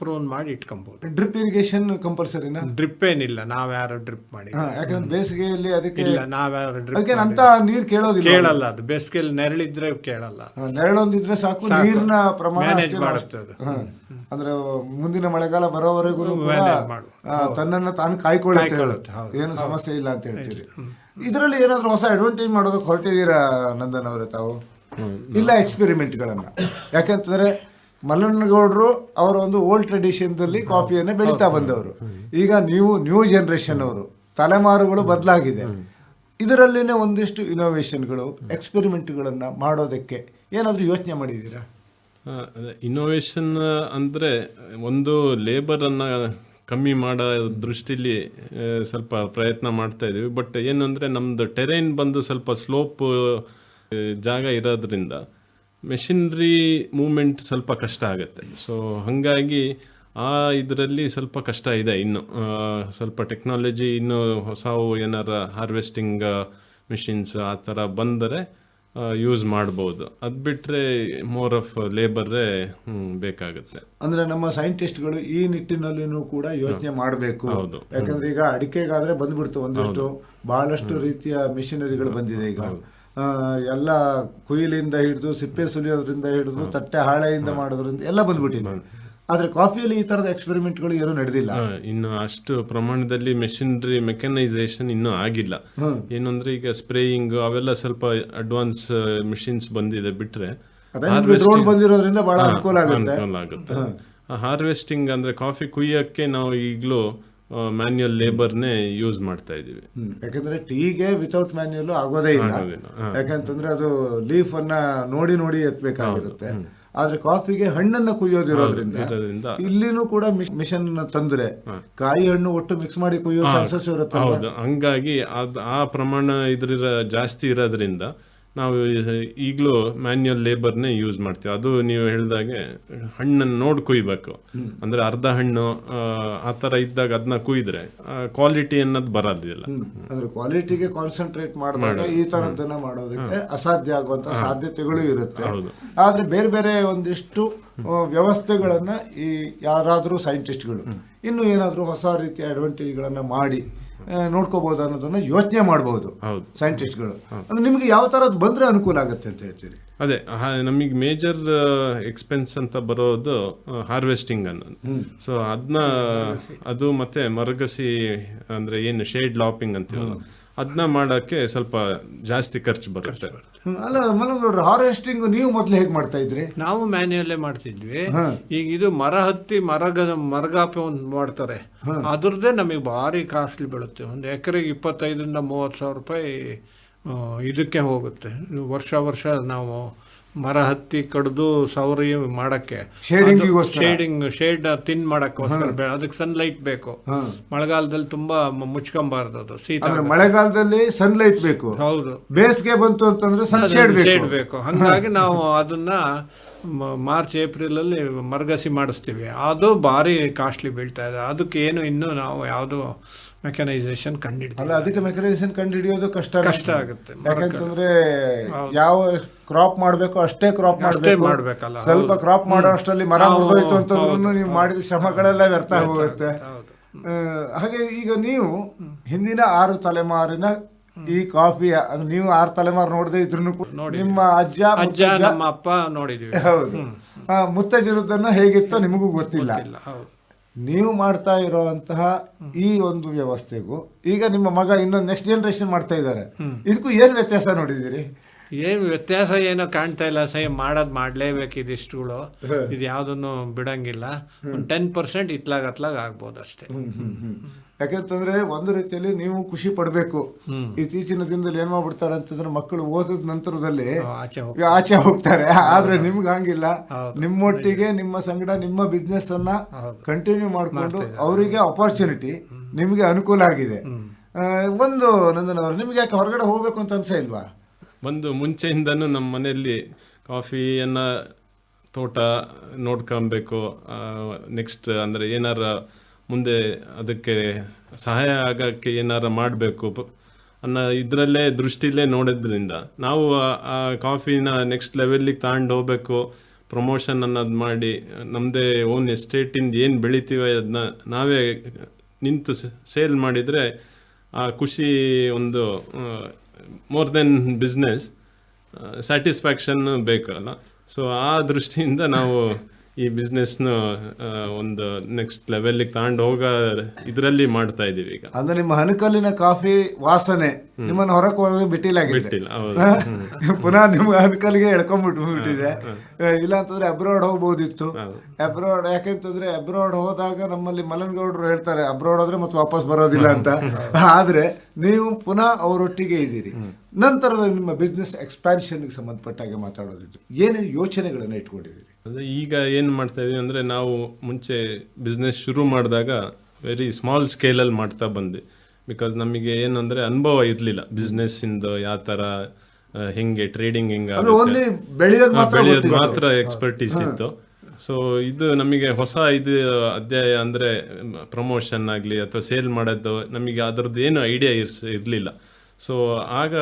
ಪ್ರೂನ್ ಮಾಡಿ ಇಟ್ಕೊಬಹುದು ಡ್ರಿಪ್ ಇರಿಗೇಷನ್ ಕಂಪಲ್ಸರಿನಾ ಡ್ರಿಪ್ ಏನಿಲ್ಲ ನಾವ್ ಯಾರು ಡ್ರಿಪ್ ಮಾಡಿ ಯಾಕಂದ್ರೆ ಬೇಸಿಗೆಯಲ್ಲಿ ಅದಕ್ಕೆ ಇಲ್ಲ ನಾವ್ ಯಾರು ಡ್ರಿಪ್ ಅಂತ ನೀರ್ ಕೇಳೋದಿಲ್ಲ ಕೇಳಲ್ಲ ಅದು ಬೇಸಿಗೆಯಲ್ಲಿ ನೆರಳಿದ್ರೆ ಕೇಳಲ್ಲ ನೆರಳೊಂದಿದ್ರೆ ಸಾಕು ನೀರಿನ ಪ್ರಮಾಣ ಮ್ಯಾನೇಜ್ ಅಷ್ಟೇ ಮಾಡುತ್ತೆ ಅದು. ಅಂದ್ರೆ ಮುಂದಿನ ಮಳೆಗಾಲ ಬರೋವರೆಗೂ. ತನ್ನನ್ನ ತಾನು ಕಾಯ್ಕೊಳ್ಳುತ್ತೆ. ಏನು ಸಮಸ್ಯೆ ಇಲ್ಲ ಅಂತ ಹೇಳ್ತೀರಿ. ಇದರಲ್ಲಿ ಏನಾದ್ರು ಹೊಸ ಅಡ್ವಾಂಟೇಜ್ ಮಾಡೋದಕ್ಕೆ ಹೊರಟಿದ್ದೀರಾ ನಂದನ್ ಅವರೇ ತಾವು? ಇಲ್ಲ ಎಕ್ಸ್ಪೆರಿಮೆಂಟ್ಗಳನ್ನ ಯಾಕಂತಂದ್ರೆ ಮಲ್ಲನಗೌಡರು ಅವರ ಒಂದು ಓಲ್ಡ್ ಟ್ರೆಡಿಷನ್ದಲ್ಲಿ ಕಾಫಿಯನ್ನು ಬೆಳೀತಾ ಬಂದವರು. ಈಗ ನೀವು ನ್ಯೂ ಜನರೇಷನ್ ಅವರು ತಲೆಮಾರುಗಳು ಬದಲಾಗಿದೆ. ಇದರಲ್ಲಿನೇ ಒಂದಿಷ್ಟು ಇನೋವೇಷನ್ಗಳು ಎಕ್ಸ್ಪೆರಿಮೆಂಟ್ಗಳನ್ನು ಮಾಡೋದಕ್ಕೆ ಏನಾದರೂ ಯೋಚನೆ ಮಾಡಿದ್ದೀರಾ? ಇನ್ನೋವೇಷನ್ ಅಂದರೆ ಒಂದು ಲೇಬರನ್ನು ಕಮ್ಮಿ ಮಾಡೋ ದೃಷ್ಟಿಲಿ ಸ್ವಲ್ಪ ಪ್ರಯತ್ನ ಮಾಡ್ತಾ ಇದ್ದೀವಿ ಬಟ್ ಏನಂದರೆ ನಮ್ಮದು ಟೆರೈನ್ ಬಂದು ಸ್ವಲ್ಪ ಸ್ಲೋಪ್ ಜಾಗ ಇರೋದ್ರಿಂದ ಮೆಷಿನ್ರಿ ಮೂಮೆಂಟ್ ಸ್ವಲ್ಪ ಕಷ್ಟ ಆಗುತ್ತೆ. ಸೊ ಹಾಗಾಗಿ ಆ ಇದರಲ್ಲಿ ಸ್ವಲ್ಪ ಕಷ್ಟ ಇದೆ ಇನ್ನು. ಸ್ವಲ್ಪ ಟೆಕ್ನಾಲಜಿ ಇನ್ನು ಹೊಸವು ಏನಾರ ಹಾರ್ವೆಸ್ಟಿಂಗ್ ಮಿಷಿನ್ಸ್ ಆ ಥರ ಬಂದರೆ ಯೂಸ್ ಮಾಡ್ಬೋದು. ಅದು ಬಿಟ್ಟರೆ ಮೋರ್ ಆಫ್ ಲೇಬರೇ ಬೇಕಾಗುತ್ತೆ. ಅಂದ್ರೆ ನಮ್ಮ ಸೈಂಟಿಸ್ಟ್ಗಳು ಈ ನಿಟ್ಟಿನಲ್ಲಿನೂ ಕೂಡ ಯೋಚನೆ ಮಾಡಬೇಕು. ಹೌದು. ಯಾಕಂದ್ರೆ ಈಗ ಅಡಿಕೆಗಾದ್ರೆ ಬಂದ್ಬಿಡ್ತು ಒಂದಷ್ಟು. ಬಹಳಷ್ಟು ರೀತಿಯ ಮಿಷಿನರಿಗಳು ಬಂದಿದೆ ಈಗ. ಎಲ್ಲ ಕುಯಿಲಿಂದ ಹಿಡಿದು ಸಿಪ್ಪೆ ಸುಲಿಯೋದ್ರಿಂದ ಹಿಡಿದು ತಟ್ಟೆ ಹಾಳೆಯಿಂದ ಮಾಡೋದ್ರಿಂದ ಎಲ್ಲ ಬಂದ್ಬಿಟ್ಟಿದೆ. ಆದ್ರೆ ಕಾಫಿಯಲ್ಲಿ ಈ ತರದ ಎಕ್ಸ್ಪೆರಿಮೆಂಟ್ಗಳು ಏನೂ ನಡೆದಿಲ್ಲ. ಇನ್ನು ಅಷ್ಟು ಪ್ರಮಾಣದಲ್ಲಿ ಮೆಷಿನರಿ ಮೆಕನೈಸೇಷನ್ ಇನ್ನೂ ಆಗಿಲ್ಲ. ಏನಂದ್ರೆ ಈಗ ಸ್ಪ್ರೇಯಿಂಗ್ ಅವೆಲ್ಲ ಸ್ವಲ್ಪ ಅಡ್ವಾನ್ಸ್ ಮಿಷಿನ್ಸ್ ಬಂದಿದೆ ಬಿಟ್ರೆ ಡ್ರೋನ್ ಬಂದಿರೋದ್ರಿಂದ ಬಹಳ ಅನುಕೂಲ ಆಗುತ್ತೆ. ಅನುಕೂಲ ಆಗುತ್ತೆ. ಹಾರ್ವೆಸ್ಟಿಂಗ್ ಅಂದ್ರೆ ಕಾಫಿ ಕುಯ್ಯಕ್ಕೆ ನಾವು ಈಗಲೂ ಮ್ಯಾನ್ಯುಯಲ್ ಲೇಬರ್ನೇ ಯೂಸ್ ಮಾಡ್ತಾ ಇದ್ದೀವಿ. ಯಾಕಂದ್ರೆ ಟೀಗೆ ವಿತೌಟ್ ಮ್ಯಾನ್ಯುಲ್ ಆಗೋದೇ ಇಲ್ಲ. ಯಾಕಂತಂದ್ರೆ ಅದು ಲೀಫ್ ಅನ್ನ ನೋಡಿ ನೋಡಿ ಎತ್ತಬೇಕಾಗಿರುತ್ತೆ ಆದ್ರೆ ಕಾಫಿಗೆ ಹಣ್ಣನ್ನ ಕುಯ್ಯೋದಿರೋದ್ರಿಂದ ಇಲ್ಲಿನೂ ಕೂಡ ಮಿಷನ್ ತಂದ್ರೆ ಕಾಯಿ ಹಣ್ಣು ಒಟ್ಟು ಮಿಕ್ಸ್ ಮಾಡಿ ಕುಯ್ಯೋ ಚಾನ್ಸಸ್ ಇರುತ್ತೆ ಹೌದು. ಹಂಗಾಗಿ ಆ ಪ್ರಮಾಣ ಇದ್ರ ಜಾಸ್ತಿ ಇರೋದ್ರಿಂದ ನಾವು ಈಗಲೂ ಮ್ಯಾನ್ಯುಯಲ್ ಲೇಬರ್ನೇ ಯೂಸ್ ಮಾಡ್ತೀವಿ. ಅದು ನೀವು ಹೇಳಿದಾಗೆ ಹಣ್ಣನ್ನು ನೋಡಿ ಕುಯ್ಬೇಕು. ಅಂದ್ರೆ ಅರ್ಧ ಹಣ್ಣು ಆ, ಥರ ಇದ್ದಾಗ ಅದನ್ನ ಕುಯ್ದ್ರೆ ಕ್ವಾಲಿಟಿ ಅನ್ನೋದು ಬರೋದಿಲ್ಲ ಅಂದ್ರೆ ಕ್ವಾಲಿಟಿಗೆ ಕಾನ್ಸಂಟ್ರೇಟ್ ಮಾಡಿದಾಗ ಈ ಥರದ್ದನ್ನು ಮಾಡೋದಕ್ಕೆ ಅಸಾಧ್ಯ ಆಗುವಂಥ ಸಾಧ್ಯತೆಗಳು ಇರುತ್ತೆ. ಆದ್ರೆ ಬೇರೆ ಬೇರೆ ಒಂದಿಷ್ಟು ವ್ಯವಸ್ಥೆಗಳನ್ನು ಈ ಯಾರಾದರೂ ಸೈಂಟಿಸ್ಟ್ಗಳು ಇನ್ನು ಏನಾದರೂ ಹೊಸ ರೀತಿಯ ಅಡ್ವಾಂಟೇಜ್ಗಳನ್ನು ಮಾಡಿ ನೋಡ್ಕೋಬಹುದು ಅನ್ನೋದನ್ನ ಯೋಚನೆ ಮಾಡಬಹುದು ಹೌದು. ಸೈಂಟಿಸ್ಟ್ಗಳು ಅಂದ್ರೆ ನಿಮ್ಗೆ ಯಾವ ತರದ್ ಬಂದ್ರೆ ಅನುಕೂಲ ಆಗುತ್ತೆ ಅಂತ ಹೇಳ್ತೀರಿ? ಅದೇ ನಮಗೆ ಮೇಜರ್ ಎಕ್ಸ್ಪೆನ್ಸ್ ಅಂತ ಬರೋದು ಹಾರ್ವೆಸ್ಟಿಂಗ್ ಅನ್ನೋದು. ಸೊ ಅದನ್ನ ಅದು ಮತ್ತೆ ಮರಗಸಿ ಅಂದ್ರೆ ಏನು ಶೇಡ್ ಲಾಪಿಂಗ್ ಅಂತೀವಲ್ಲ ಅದನ್ನ ಮಾಡಕ್ಕೆ ಸ್ವಲ್ಪ ಜಾಸ್ತಿ ಖರ್ಚು ಬರುತ್ತೆ. ಅಲ್ಲ ಮಲ್ಲಂಗೌಡ್ರು ಹಾರ್ವೆಸ್ಟಿಂಗ್ ನೀವು ಮೊದಲು ಹೇಗೆ ಮಾಡ್ತಾ ಇದ್ರಿ? ನಾವು ಮ್ಯಾನ್ಯಲ್ಲೇ ಮಾಡ್ತಿದ್ವಿ. ಈಗ ಇದು ಮರ ಹತ್ತಿ ಮರಗ ಮರಗಾಪ ಒಂದು ಮಾಡ್ತಾರೆ. ಅದ್ರದ್ದೇ ನಮಗೆ ಭಾರಿ ಕಾಸ್ಟ್ಲಿ ಬೀಳುತ್ತೆ. ಒಂದು ಎಕರೆಗೆ ಇಪ್ಪತ್ತೈದರಿಂದ ಮೂವತ್ತು ಸಾವಿರ ರೂಪಾಯಿ ಇದಕ್ಕೆ ಹೋಗುತ್ತೆ. ವರ್ಷ ವರ್ಷ ನಾವು ಮರ ಹತ್ತಿ ಕಡ್ದು ಸೌರಿ ಮಾಡಕ್ಕೆ. ಶೇಡಿಂಗ್ ಶೇಡ್ ತಿನ್ ಮಾಡಕ್ಕೋಸ್ಕರ ಅದಕ್ಕೆ ಸನ್ಲೈಟ್ ಬೇಕು. ಮಳೆಗಾಲದಲ್ಲಿ ತುಂಬಾ ಮುಚ್ಕೊಂಬಾರದು ಅದು ಶೀತ ಮಳೆಗಾಲದಲ್ಲಿ ಸನ್ಲೈಟ್ ಬೇಕು. ಹೌದು. ಬೇಸಿಗೆ ಬಂತು ಅಂತಂದ್ರೆ ಶೇಡ್ ಬೇಕು. ಹಂಗಾಗಿ ನಾವು ಅದನ್ನ ಮಾರ್ಚ್ ಏಪ್ರಿಲ್ ಅಲ್ಲಿ ಮರಗಸಿ ಮಾಡಿಸ್ತೀವಿ. ಅದು ಭಾರಿ ಕಾಸ್ಟ್ಲಿ ಬೀಳ್ತಾ ಇದೆ. ಅದಕ್ಕೆ ಏನು ಇನ್ನೂ ನಾವು ಯಾವುದು ಮೆಕನೈಸೇಷನ್ ಅಲ್ಲ ಕಂಡಿಡ್ತೀವಿ ಅದಕ್ಕೆ ಮೆಕನೈಸೇಷನ್ ಕಂಡುಹಿಡಿಯೋದು ಕಷ್ಟ ಕಷ್ಟ ಆಗುತ್ತೆ. ಯಾಕಂತಂದ್ರೆ ಯಾವ ಕ್ರಾಪ್ ಮಾಡಬೇಕು ಅಷ್ಟೇ ಕ್ರಾಪ್ ಮಾಡಬೇಕಲ್ಲ ಮಾಡ್ಬೇಕು. ಮಾಡ್ಬೇಕಲ್ಲ, ಸ್ವಲ್ಪ ಕ್ರಾಪ್ ಮಾಡೋ ಅಷ್ಟರಲ್ಲಿ ಮರ ಮುರಿದೋಯ್ತು ಅಂತಂದ್ರೂ ನೀವು ಮಾಡಿದ ಶ್ರಮಗಳೆಲ್ಲ ವ್ಯರ್ಥ ಹೋಗುತ್ತೆ. ಹಾಗೆ ಈಗ ನೀವು ಹಿಂದಿನ ಆರು ತಲೆಮಾರಿನ ಈ ಕಾಫಿ ನೀವು ಆರು ತಲೆಮಾರು ನೋಡದೇ ಇದ್ರು ನಿಮ್ಮ ಅಜ್ಜ ಅಜ್ಜ ನಮ್ಮ ಅಪ್ಪ ನೋಡಿದ್ವಿ. ಹೌದು. ಆ, ಮುತ್ತಜ್ಜರದನ್ನ ಹೇಗಿತ್ತೋ ನಿಮಗೂ ಗೊತ್ತಿಲ್ಲ. ನೀವು ಮಾಡ್ತಾ ಇರೋವಂತಹ ಈ ಒಂದು ವ್ಯವಸ್ಥೆಗೂ ಈಗ ನಿಮ್ಮ ಮಗ ಇನ್ನೊಂದು ನೆಕ್ಸ್ಟ್ ಜನರೇಷನ್ ಮಾಡ್ತಾ ಇದ್ದಾರೆ. ಇದಕ್ಕೂ ಏನು ವ್ಯತ್ಯಾಸ ನೋಡಿದ್ದೀರಿ? ಏನು ವ್ಯತ್ಯಾಸ ಏನೋ ಕಾಣ್ತಾ ಇಲ್ಲ ಸೈ ಮಾಡೋದು ಮಾಡಲೇಬೇಕು ಇದಿಷ್ಟುಗಳು. ಇದು ಯಾವುದನ್ನು ಬಿಡಂಗಿಲ್ಲ. ಒಂದು ಟೆನ್ ಪರ್ಸೆಂಟ್ ಇತ್ಲಾಗ ಅತ್ಲಾಗ ಆಗ್ಬೋದು ಅಷ್ಟೇ ಯಾಕಂತಂದ್ರೆ ಒಂದು ರೀತಿಯಲ್ಲಿ ನೀವು ಖುಷಿ ಪಡಬೇಕು. ಇತ್ತೀಚಿನ ದಿನದಲ್ಲಿ ಏನ್ ಮಾಡ್ಬಿಡ್ತಾರೆ ಅಂತಂದ್ರೆ ಮಕ್ಕಳು ಓದಿದ ನಂತರದಲ್ಲಿ ಆಚೆ ಹೋಗಿ ಆಚೆ ಹೋಗ್ತಾರೆ. ಆದ್ರೆ ನಿಮ್ಗೆ ಹಂಗಿಲ್ಲ. ನಿಮ್ಮೊಟ್ಟಿಗೆ ನಿಮ್ಮ ಸಂಗಡ ನಿಮ್ಮ ಬಿಸ್ನೆಸ್ ಅನ್ನ ಕಂಟಿನ್ಯೂ ಮಾಡಿಕೊಂಡು ಅವರಿಗೆ ಅಪರ್ಚುನಿಟಿ ನಿಮ್ಗೆ ಅನುಕೂಲ ಆಗಿದೆ. ಒಂದು ನಂದನ್ ಅವರು ನಿಮ್ಗೆ ಯಾಕೆ ಹೊರಗಡೆ ಹೋಗ್ಬೇಕು ಅಂತ ಅನ್ಸ ಇಲ್ವಾ? ಒಂದು ಮುಂಚೆಯಿಂದನೂ ನಮ್ಮ ಮನೆಯಲ್ಲಿ ಕಾಫಿಯನ್ನ ತೋಟ ನೋಡ್ಕೊಬೇಕು. ನೆಕ್ಸ್ಟ್ ಅಂದರೆ ಏನಾರ ಮುಂದೆ ಅದಕ್ಕೆ ಸಹಾಯ ಆಗೋಕ್ಕೆ ಏನಾರ ಮಾಡಬೇಕು ಅನ್ನೋ ಇದರಲ್ಲೇ ದೃಷ್ಟಿಲೇ ನೋಡಿದ್ರಿಂದ ನಾವು ಆ- ಕಾಫಿನ ನೆಕ್ಸ್ಟ್ ಲೆವೆಲ್ಲಿಗೆ ತಗೊಂಡು ಹೋಗ್ಬೇಕು ಪ್ರಮೋಷನ್ ಅನ್ನೋದು ಮಾಡಿ ನಮ್ಮದೇ ಓನ್ ಎಸ್ಟೇಟಿಂದ ಏನು ಬೆಳಿತೀವಿ ಅದನ್ನ ನಾವೇ ನಿಂತು ಸೇಲ್ ಮಾಡಿದರೆ ಆ ಖುಷಿ ಒಂದು ಮೋರ್ ದೆನ್ ಬಿಸ್ನೆಸ್ ಸ್ಯಾಟಿಸ್ಫ್ಯಾಕ್ಷನ್ ಬೇಕಲ್ಲ ಸೊ ಆ ದೃಷ್ಟಿಯಿಂದ ನಾವು ಈ ಬಿಸ್ನೆಸ್ನ ಒಂದು ನೆಕ್ಸ್ಟ್ ಲೆವೆಲ್ಗೆ ತಗೊಂಡು ಹೋಗ ಇದರಲ್ಲಿ ಮಾಡ್ತಾ ಇದೀವಿ ಈಗ. ಅಂದ್ರೆ ನಿಮ್ಮ ಹಣಕಲ್ಲಿನ ಕಾಫಿ ವಾಸನೆ ನಿಮ್ಮನ್ನ ಹೊರಕ್ಕೆ ಹೋಗೋದು ಬಿಟ್ಟಿಲ್ಲ. ಬಿಟ್ಟಿಲ್ಲ? ಪುನಃ ನಿಮ್ಮ ಹಣಕಲ್ಲಿಗೆ ಎಳ್ಕೊಂಡ್ಬಿಟ್ಟು ಬಿಟ್ಟಿದೆ. ಇಲ್ಲ ಅಂತಂದ್ರೆ ಅಬ್ರಾಡ್ ಹೋಗ್ಬೋದಿತ್ತು. ಅಬ್ರಾಡ್ ಯಾಕೆಂತಂದ್ರೆ ಅಬ್ರಾಡ್ ಹೋದಾಗ ನಮ್ಮಲ್ಲಿ ಮಲನಗೌಡರು ಹೇಳ್ತಾರೆ ಅಬ್ರಾಡ್ ಆದ್ರೆ ಮತ್ತೆ ವಾಪಸ್ ಬರೋದಿಲ್ಲ ಅಂತ. ಆದ್ರೆ ನೀವು ಪುನಃ ಅವರೊಟ್ಟಿಗೆ ಇದ್ದೀರಿ. ನಂತರದ ನಿಮ್ಮ ಬಿಸ್ನೆಸ್ ಎಕ್ಸ್ಪ್ಯಾನ್ಷನ್ಗೆ ಸಂಬಂಧಪಟ್ಟಾಗೆ ಮಾತಾಡೋದಿತ್ತು ಏನೇನು ಯೋಚನೆಗಳನ್ನ ಇಟ್ಕೊಂಡಿದ್ದೀರಿ? ಅಂದರೆ ಈಗ ಏನು ಮಾಡ್ತಾ ಇದೀವಿ ಅಂದರೆ ನಾವು ಮುಂಚೆ ಬಿಸ್ನೆಸ್ ಶುರು ಮಾಡಿದಾಗ ವೆರಿ ಸ್ಮಾಲ್ ಸ್ಕೇಲಲ್ಲಿ ಮಾಡ್ತಾ ಬಂದೆ. ಬಿಕಾಸ್ ನಮಗೆ ಏನಂದರೆ ಅನುಭವ ಇರಲಿಲ್ಲ ಬಿಸ್ನೆಸ್ಸಿಂದ ಯಾವ ಥರ ಹೆಂಗೆ ಟ್ರೇಡಿಂಗ್ ಹೆಂಗೆ ಬೆಳೆಯೋದು ಮಾತ್ರ ಎಕ್ಸ್ಪರ್ಟೀಸ್ ಇತ್ತು. ಸೊ ಇದು ನಮಗೆ ಹೊಸ ಇದು ಅಧ್ಯಾಯ ಅಂದರೆ ಪ್ರಮೋಷನ್ ಆಗಲಿ ಅಥವಾ ಸೇಲ್ ಮಾಡೋದು ನಮಗೆ ಅದರದ್ದು ಏನು ಐಡಿಯಾ ಇರ್ಸ್ ಇರಲಿಲ್ಲ. ಸೊ ಆಗ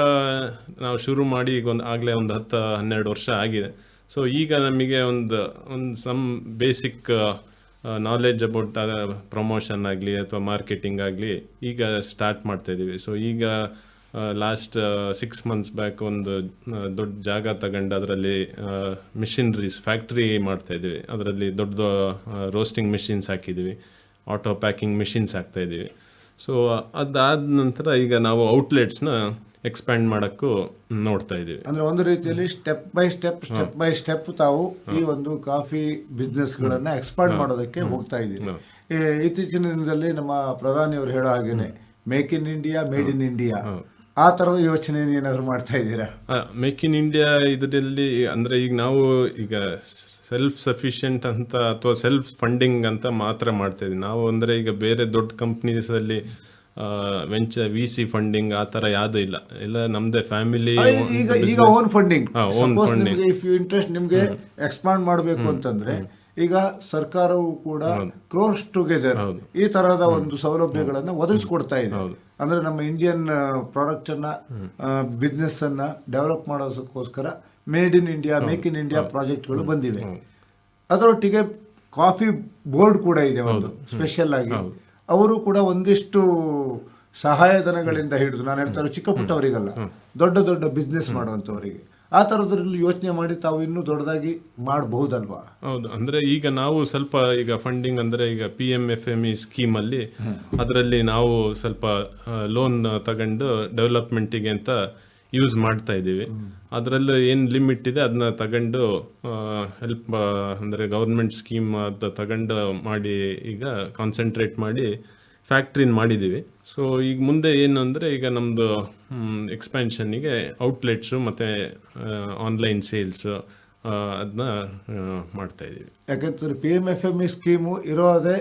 ನಾವು ಶುರು ಮಾಡಿ ಈಗ ಒಂದು ಆಗಲೇ ಒಂದು ಹತ್ತು ಹನ್ನೆರಡು ವರ್ಷ ಆಗಿದೆ. ಸೊ ಈಗ ನಮಗೆ ಒಂದು ಒಂದು some basic knowledge about promotion ಆಗಲಿ ಅಥವಾ ಮಾರ್ಕೆಟಿಂಗ್ ಆಗಲಿ ಈಗ ಸ್ಟಾರ್ಟ್ ಮಾಡ್ತಾ ಇದ್ದೀವಿ ಸೊ ಈಗ ಲಾಸ್ಟ್ ಸಿಕ್ಸ್ ಮಂತ್ಸ್ ಬ್ಯಾಕ್ ಒಂದು ದೊಡ್ಡ ಜಾಗ ತಗೊಂಡು ಅದರಲ್ಲಿ ಮಿಷಿನ್ರೀಸ್ ಫ್ಯಾಕ್ಟ್ರಿ ಮಾಡ್ತಾ ಇದ್ದೀವಿ ಅದರಲ್ಲಿ ದೊಡ್ಡ ರೋಸ್ಟಿಂಗ್ ಮಿಷಿನ್ಸ್ ಹಾಕಿದ್ದೀವಿ ಆಟೋ ಪ್ಯಾಕಿಂಗ್ ಮಿಷಿನ್ಸ್ ಹಾಕ್ತಾ ಇದ್ದೀವಿ ಸೊ ಅದಾದ ನಂತರ ಈಗ ನಾವು ಔಟ್ಲೆಟ್ಸ್ನ ಎಕ್ಸ್ಪ್ಯಾಂಡ್ ಮಾಡೋಕ್ಕೂ ನೋಡ್ತಾ ಇದ್ದೀವಿ ಅಂದ್ರೆ ಒಂದು ರೀತಿಯಲ್ಲಿ step by step step by step ತಾವು ಈ ಒಂದು ಕಾಫಿ ಬಿಸ್ನೆಸ್ ಗಳನ್ನ ಎಕ್ಸ್ಪಾಂಡ್ ಮಾಡೋದಕ್ಕೆ ಹೋಗ್ತಾ ಇದ್ದೀವಿ ಇತ್ತೀಚಿನ ದಿನದಲ್ಲಿ ನಮ್ಮ ಪ್ರಧಾನಿಯವರು ಹೇಳೋ ಹಾಗೇನೆ make in India made in India ಆ ತರದ ಯೋಚನೆ ಏನಾದ್ರು ಮಾಡ್ತಾ ಇದ್ದೀರಾ? ಮೇಕ್ ಇನ್ ಇಂಡಿಯಾ ಇದರಲ್ಲಿ ಅಂದರೆ ಈಗ ನಾವು ಈಗ ಸೆಲ್ಫ್ ಸಫಿಷಿಯೆಂಟ್ ಅಂತ ಅಥವಾ ಸೆಲ್ಫ್ ಫಂಡಿಂಗ್ ಅಂತ ಮಾತ್ರ ಮಾಡ್ತಾ ಇದ್ದೀವಿ ನಾವು ಅಂದರೆ ಈಗ ಬೇರೆ ದೊಡ್ಡ ಕಂಪ್ನೀಸಲ್ಲಿ ವೆಂಚರ್ ವಿ ಸಿ ಫಂಡಿಂಗ್ ಆ ತರ ಯಾವುದೂ ಇಲ್ಲ. ಎಲ್ಲ ನಮ್ದೇ ಫ್ಯಾಮಿಲಿ ಈಗ ಈಗ own funding own if you interest ನಿಮಗೆ ಎಕ್ಸ್ಪಾಂಡ್ ಮಾಡಬೇಕು ಅಂತಂದ್ರೆ ಈಗ ಸರ್ಕಾರವು ಕೂಡ ಕ್ಲೋಸ್ ಟುಗೆದರ್ ಈ ತರಹದ ಒಂದು ಸೌಲಭ್ಯಗಳನ್ನು ಒದಗಿಸ್ಕೊಡ್ತಾ ಇದೆ. ಅಂದ್ರೆ ನಮ್ಮ ಇಂಡಿಯನ್ ಪ್ರಾಡಕ್ಟ್ ಅನ್ನ ಬಿಸ್ನೆಸ್ ಅನ್ನ ಡೆವಲಪ್ ಮಾಡೋದಕ್ಕೋಸ್ಕರ made in India make in India ಪ್ರಾಜೆಕ್ಟ್ಗಳು ಬಂದಿವೆ. ಅದರೊಟ್ಟಿಗೆ ಕಾಫಿ ಬೋರ್ಡ್ ಕೂಡ ಇದೆ ಒಂದು ಸ್ಪೆಷಲ್ ಆಗಿ. ಅವರು ಕೂಡ ಒಂದಿಷ್ಟು ಸಹಾಯಧನಗಳಿಂದ ಹಿಡಿದು ನಾನು ಹೇಳ್ತಾರೆ ಚಿಕ್ಕ ಪುಟ್ಟವರಿಗಲ್ಲ ದೊಡ್ಡ ದೊಡ್ಡ ಬಿಸ್ನೆಸ್ ಮಾಡುವಂಥವರಿಗೆ. ಆ ಥರದ್ರಲ್ಲಿ ಯೋಚನೆ ಮಾಡಿ ತಾವು ಇನ್ನೂ ದೊಡ್ಡದಾಗಿ ಮಾಡಬಹುದಲ್ವಾ? ಹೌದು ಅಂದ್ರೆ ಈಗ ನಾವು ಸ್ವಲ್ಪ ಈಗ ಫಂಡಿಂಗ್ ಅಂದ್ರೆ ಈಗ P M F M E ಸ್ಕೀಮಲ್ಲಿ ಅದರಲ್ಲಿ ನಾವು ಸ್ವಲ್ಪ ಲೋನ್ ತಗೊಂಡು ಡೆವಲಪ್ಮೆಂಟಿಗೆ ಅಂತ ಯೂಸ್ ಮಾಡ್ತಾ ಇದ್ದೀವಿ. ಅದರಲ್ಲೂ ಏನು ಲಿಮಿಟ್ ಇದೆ ಅದನ್ನ ತಗೊಂಡು ಹೆಲ್ಪ್ ಅಂದರೆ ಗೌರ್ಮೆಂಟ್ ಸ್ಕೀಮ್ ಅದು ತಗೊಂಡು ಮಾಡಿ ಈಗ ಕಾನ್ಸಂಟ್ರೇಟ್ ಮಾಡಿ ಫ್ಯಾಕ್ಟ್ರಿನ ಮಾಡಿದ್ದೀವಿ. ಸೊ ಈಗ ಮುಂದೆ ಏನು ಅಂದರೆ ಈಗ ನಮ್ಮದು ಎಕ್ಸ್ಪ್ಯಾನ್ಷನ್ನಿಗೆ ಔಟ್ಲೆಟ್ಸು ಮತ್ತು ಆನ್ಲೈನ್ ಸೇಲ್ಸು ಅದನ್ನ ಮಾಡ್ತಾ ಇದ್ದೀವಿ. ಯಾಕಂತಂದ್ರೆ P M F M E scheme ಇರೋದೇ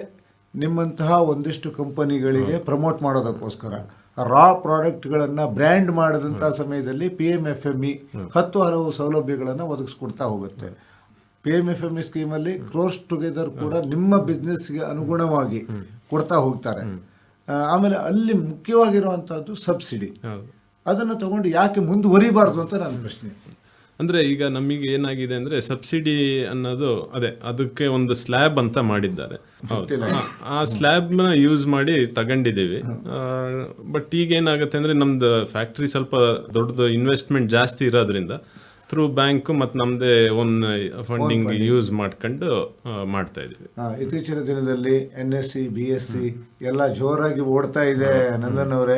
ನಿಮ್ಮಂತಹ ಒಂದಿಷ್ಟು ಕಂಪನಿಗಳಿಗೆ ಪ್ರಮೋಟ್ ಮಾಡೋದಕ್ಕೋಸ್ಕರ. ರಾ ಪ್ರಾಡಕ್ಟ್ಗಳನ್ನು ಬ್ರ್ಯಾಂಡ್ ಮಾಡಿದಂಥ ಸಮಯದಲ್ಲಿ P M F M E ಹತ್ತು ಹಲವು ಸೌಲಭ್ಯಗಳನ್ನು ಒದಗಿಸ್ಕೊಡ್ತಾ ಹೋಗುತ್ತೆ. P M F M E ಸ್ಕೀಮಲ್ಲಿ close together ಕೂಡ ನಿಮ್ಮ ಬಿಸ್ನೆಸ್ಗೆ ಅನುಗುಣವಾಗಿ ಕೊಡ್ತಾ ಹೋಗ್ತಾರೆ. ಆಮೇಲೆ ಅಲ್ಲಿ ಮುಖ್ಯವಾಗಿರುವಂಥದ್ದು ಸಬ್ಸಿಡಿ ಅದನ್ನು ತಗೊಂಡು ಯಾಕೆ ಮುಂದುವರಿಬಾರ್ದು ಅಂತ ನನ್ನ ಪ್ರಶ್ನೆ. ಅಂದರೆ ಈಗ ನಮಗೆ ಏನಾಗಿದೆ ಅಂದರೆ ಸಬ್ಸಿಡಿ ಅನ್ನೋದು ಅದೇ ಅದಕ್ಕೆ ಒಂದು ಸ್ಲ್ಯಾಬ್ ಅಂತ ಮಾಡಿದ್ದಾರೆ. ಆ- ಸ್ಲ್ಯಾಬ್ನ ಯೂಸ್ ಮಾಡಿ ತಗೊಂಡಿದ್ದೀವಿ. ಬಟ್ ಈಗ ಏನಾಗುತ್ತೆ ಅಂದರೆ ನಮ್ದು ಫ್ಯಾಕ್ಟ್ರಿ ಸ್ವಲ್ಪ ದೊಡ್ಡದು ಇನ್ವೆಸ್ಟ್ಮೆಂಟ್ ಜಾಸ್ತಿ ಇರೋದ್ರಿಂದ ಥ್ರೂ ಬ್ಯಾಂಕ್ ಮತ್ತು ನಮ್ಮದೇ ಒನ್ ಫಂಡಿಂಗ್ ಯೂಸ್ ಮಾಡ್ಕೊಂಡು ಮಾಡ್ತಾ ಇದ್ದೀವಿ. ಇತ್ತೀಚಿನ ದಿನದಲ್ಲಿ N S C B S C ಎಲ್ಲ ಜೋರಾಗಿ ಓಡ್ತಾ ಇದೆ ನಂದನ್ ಅವರೇ.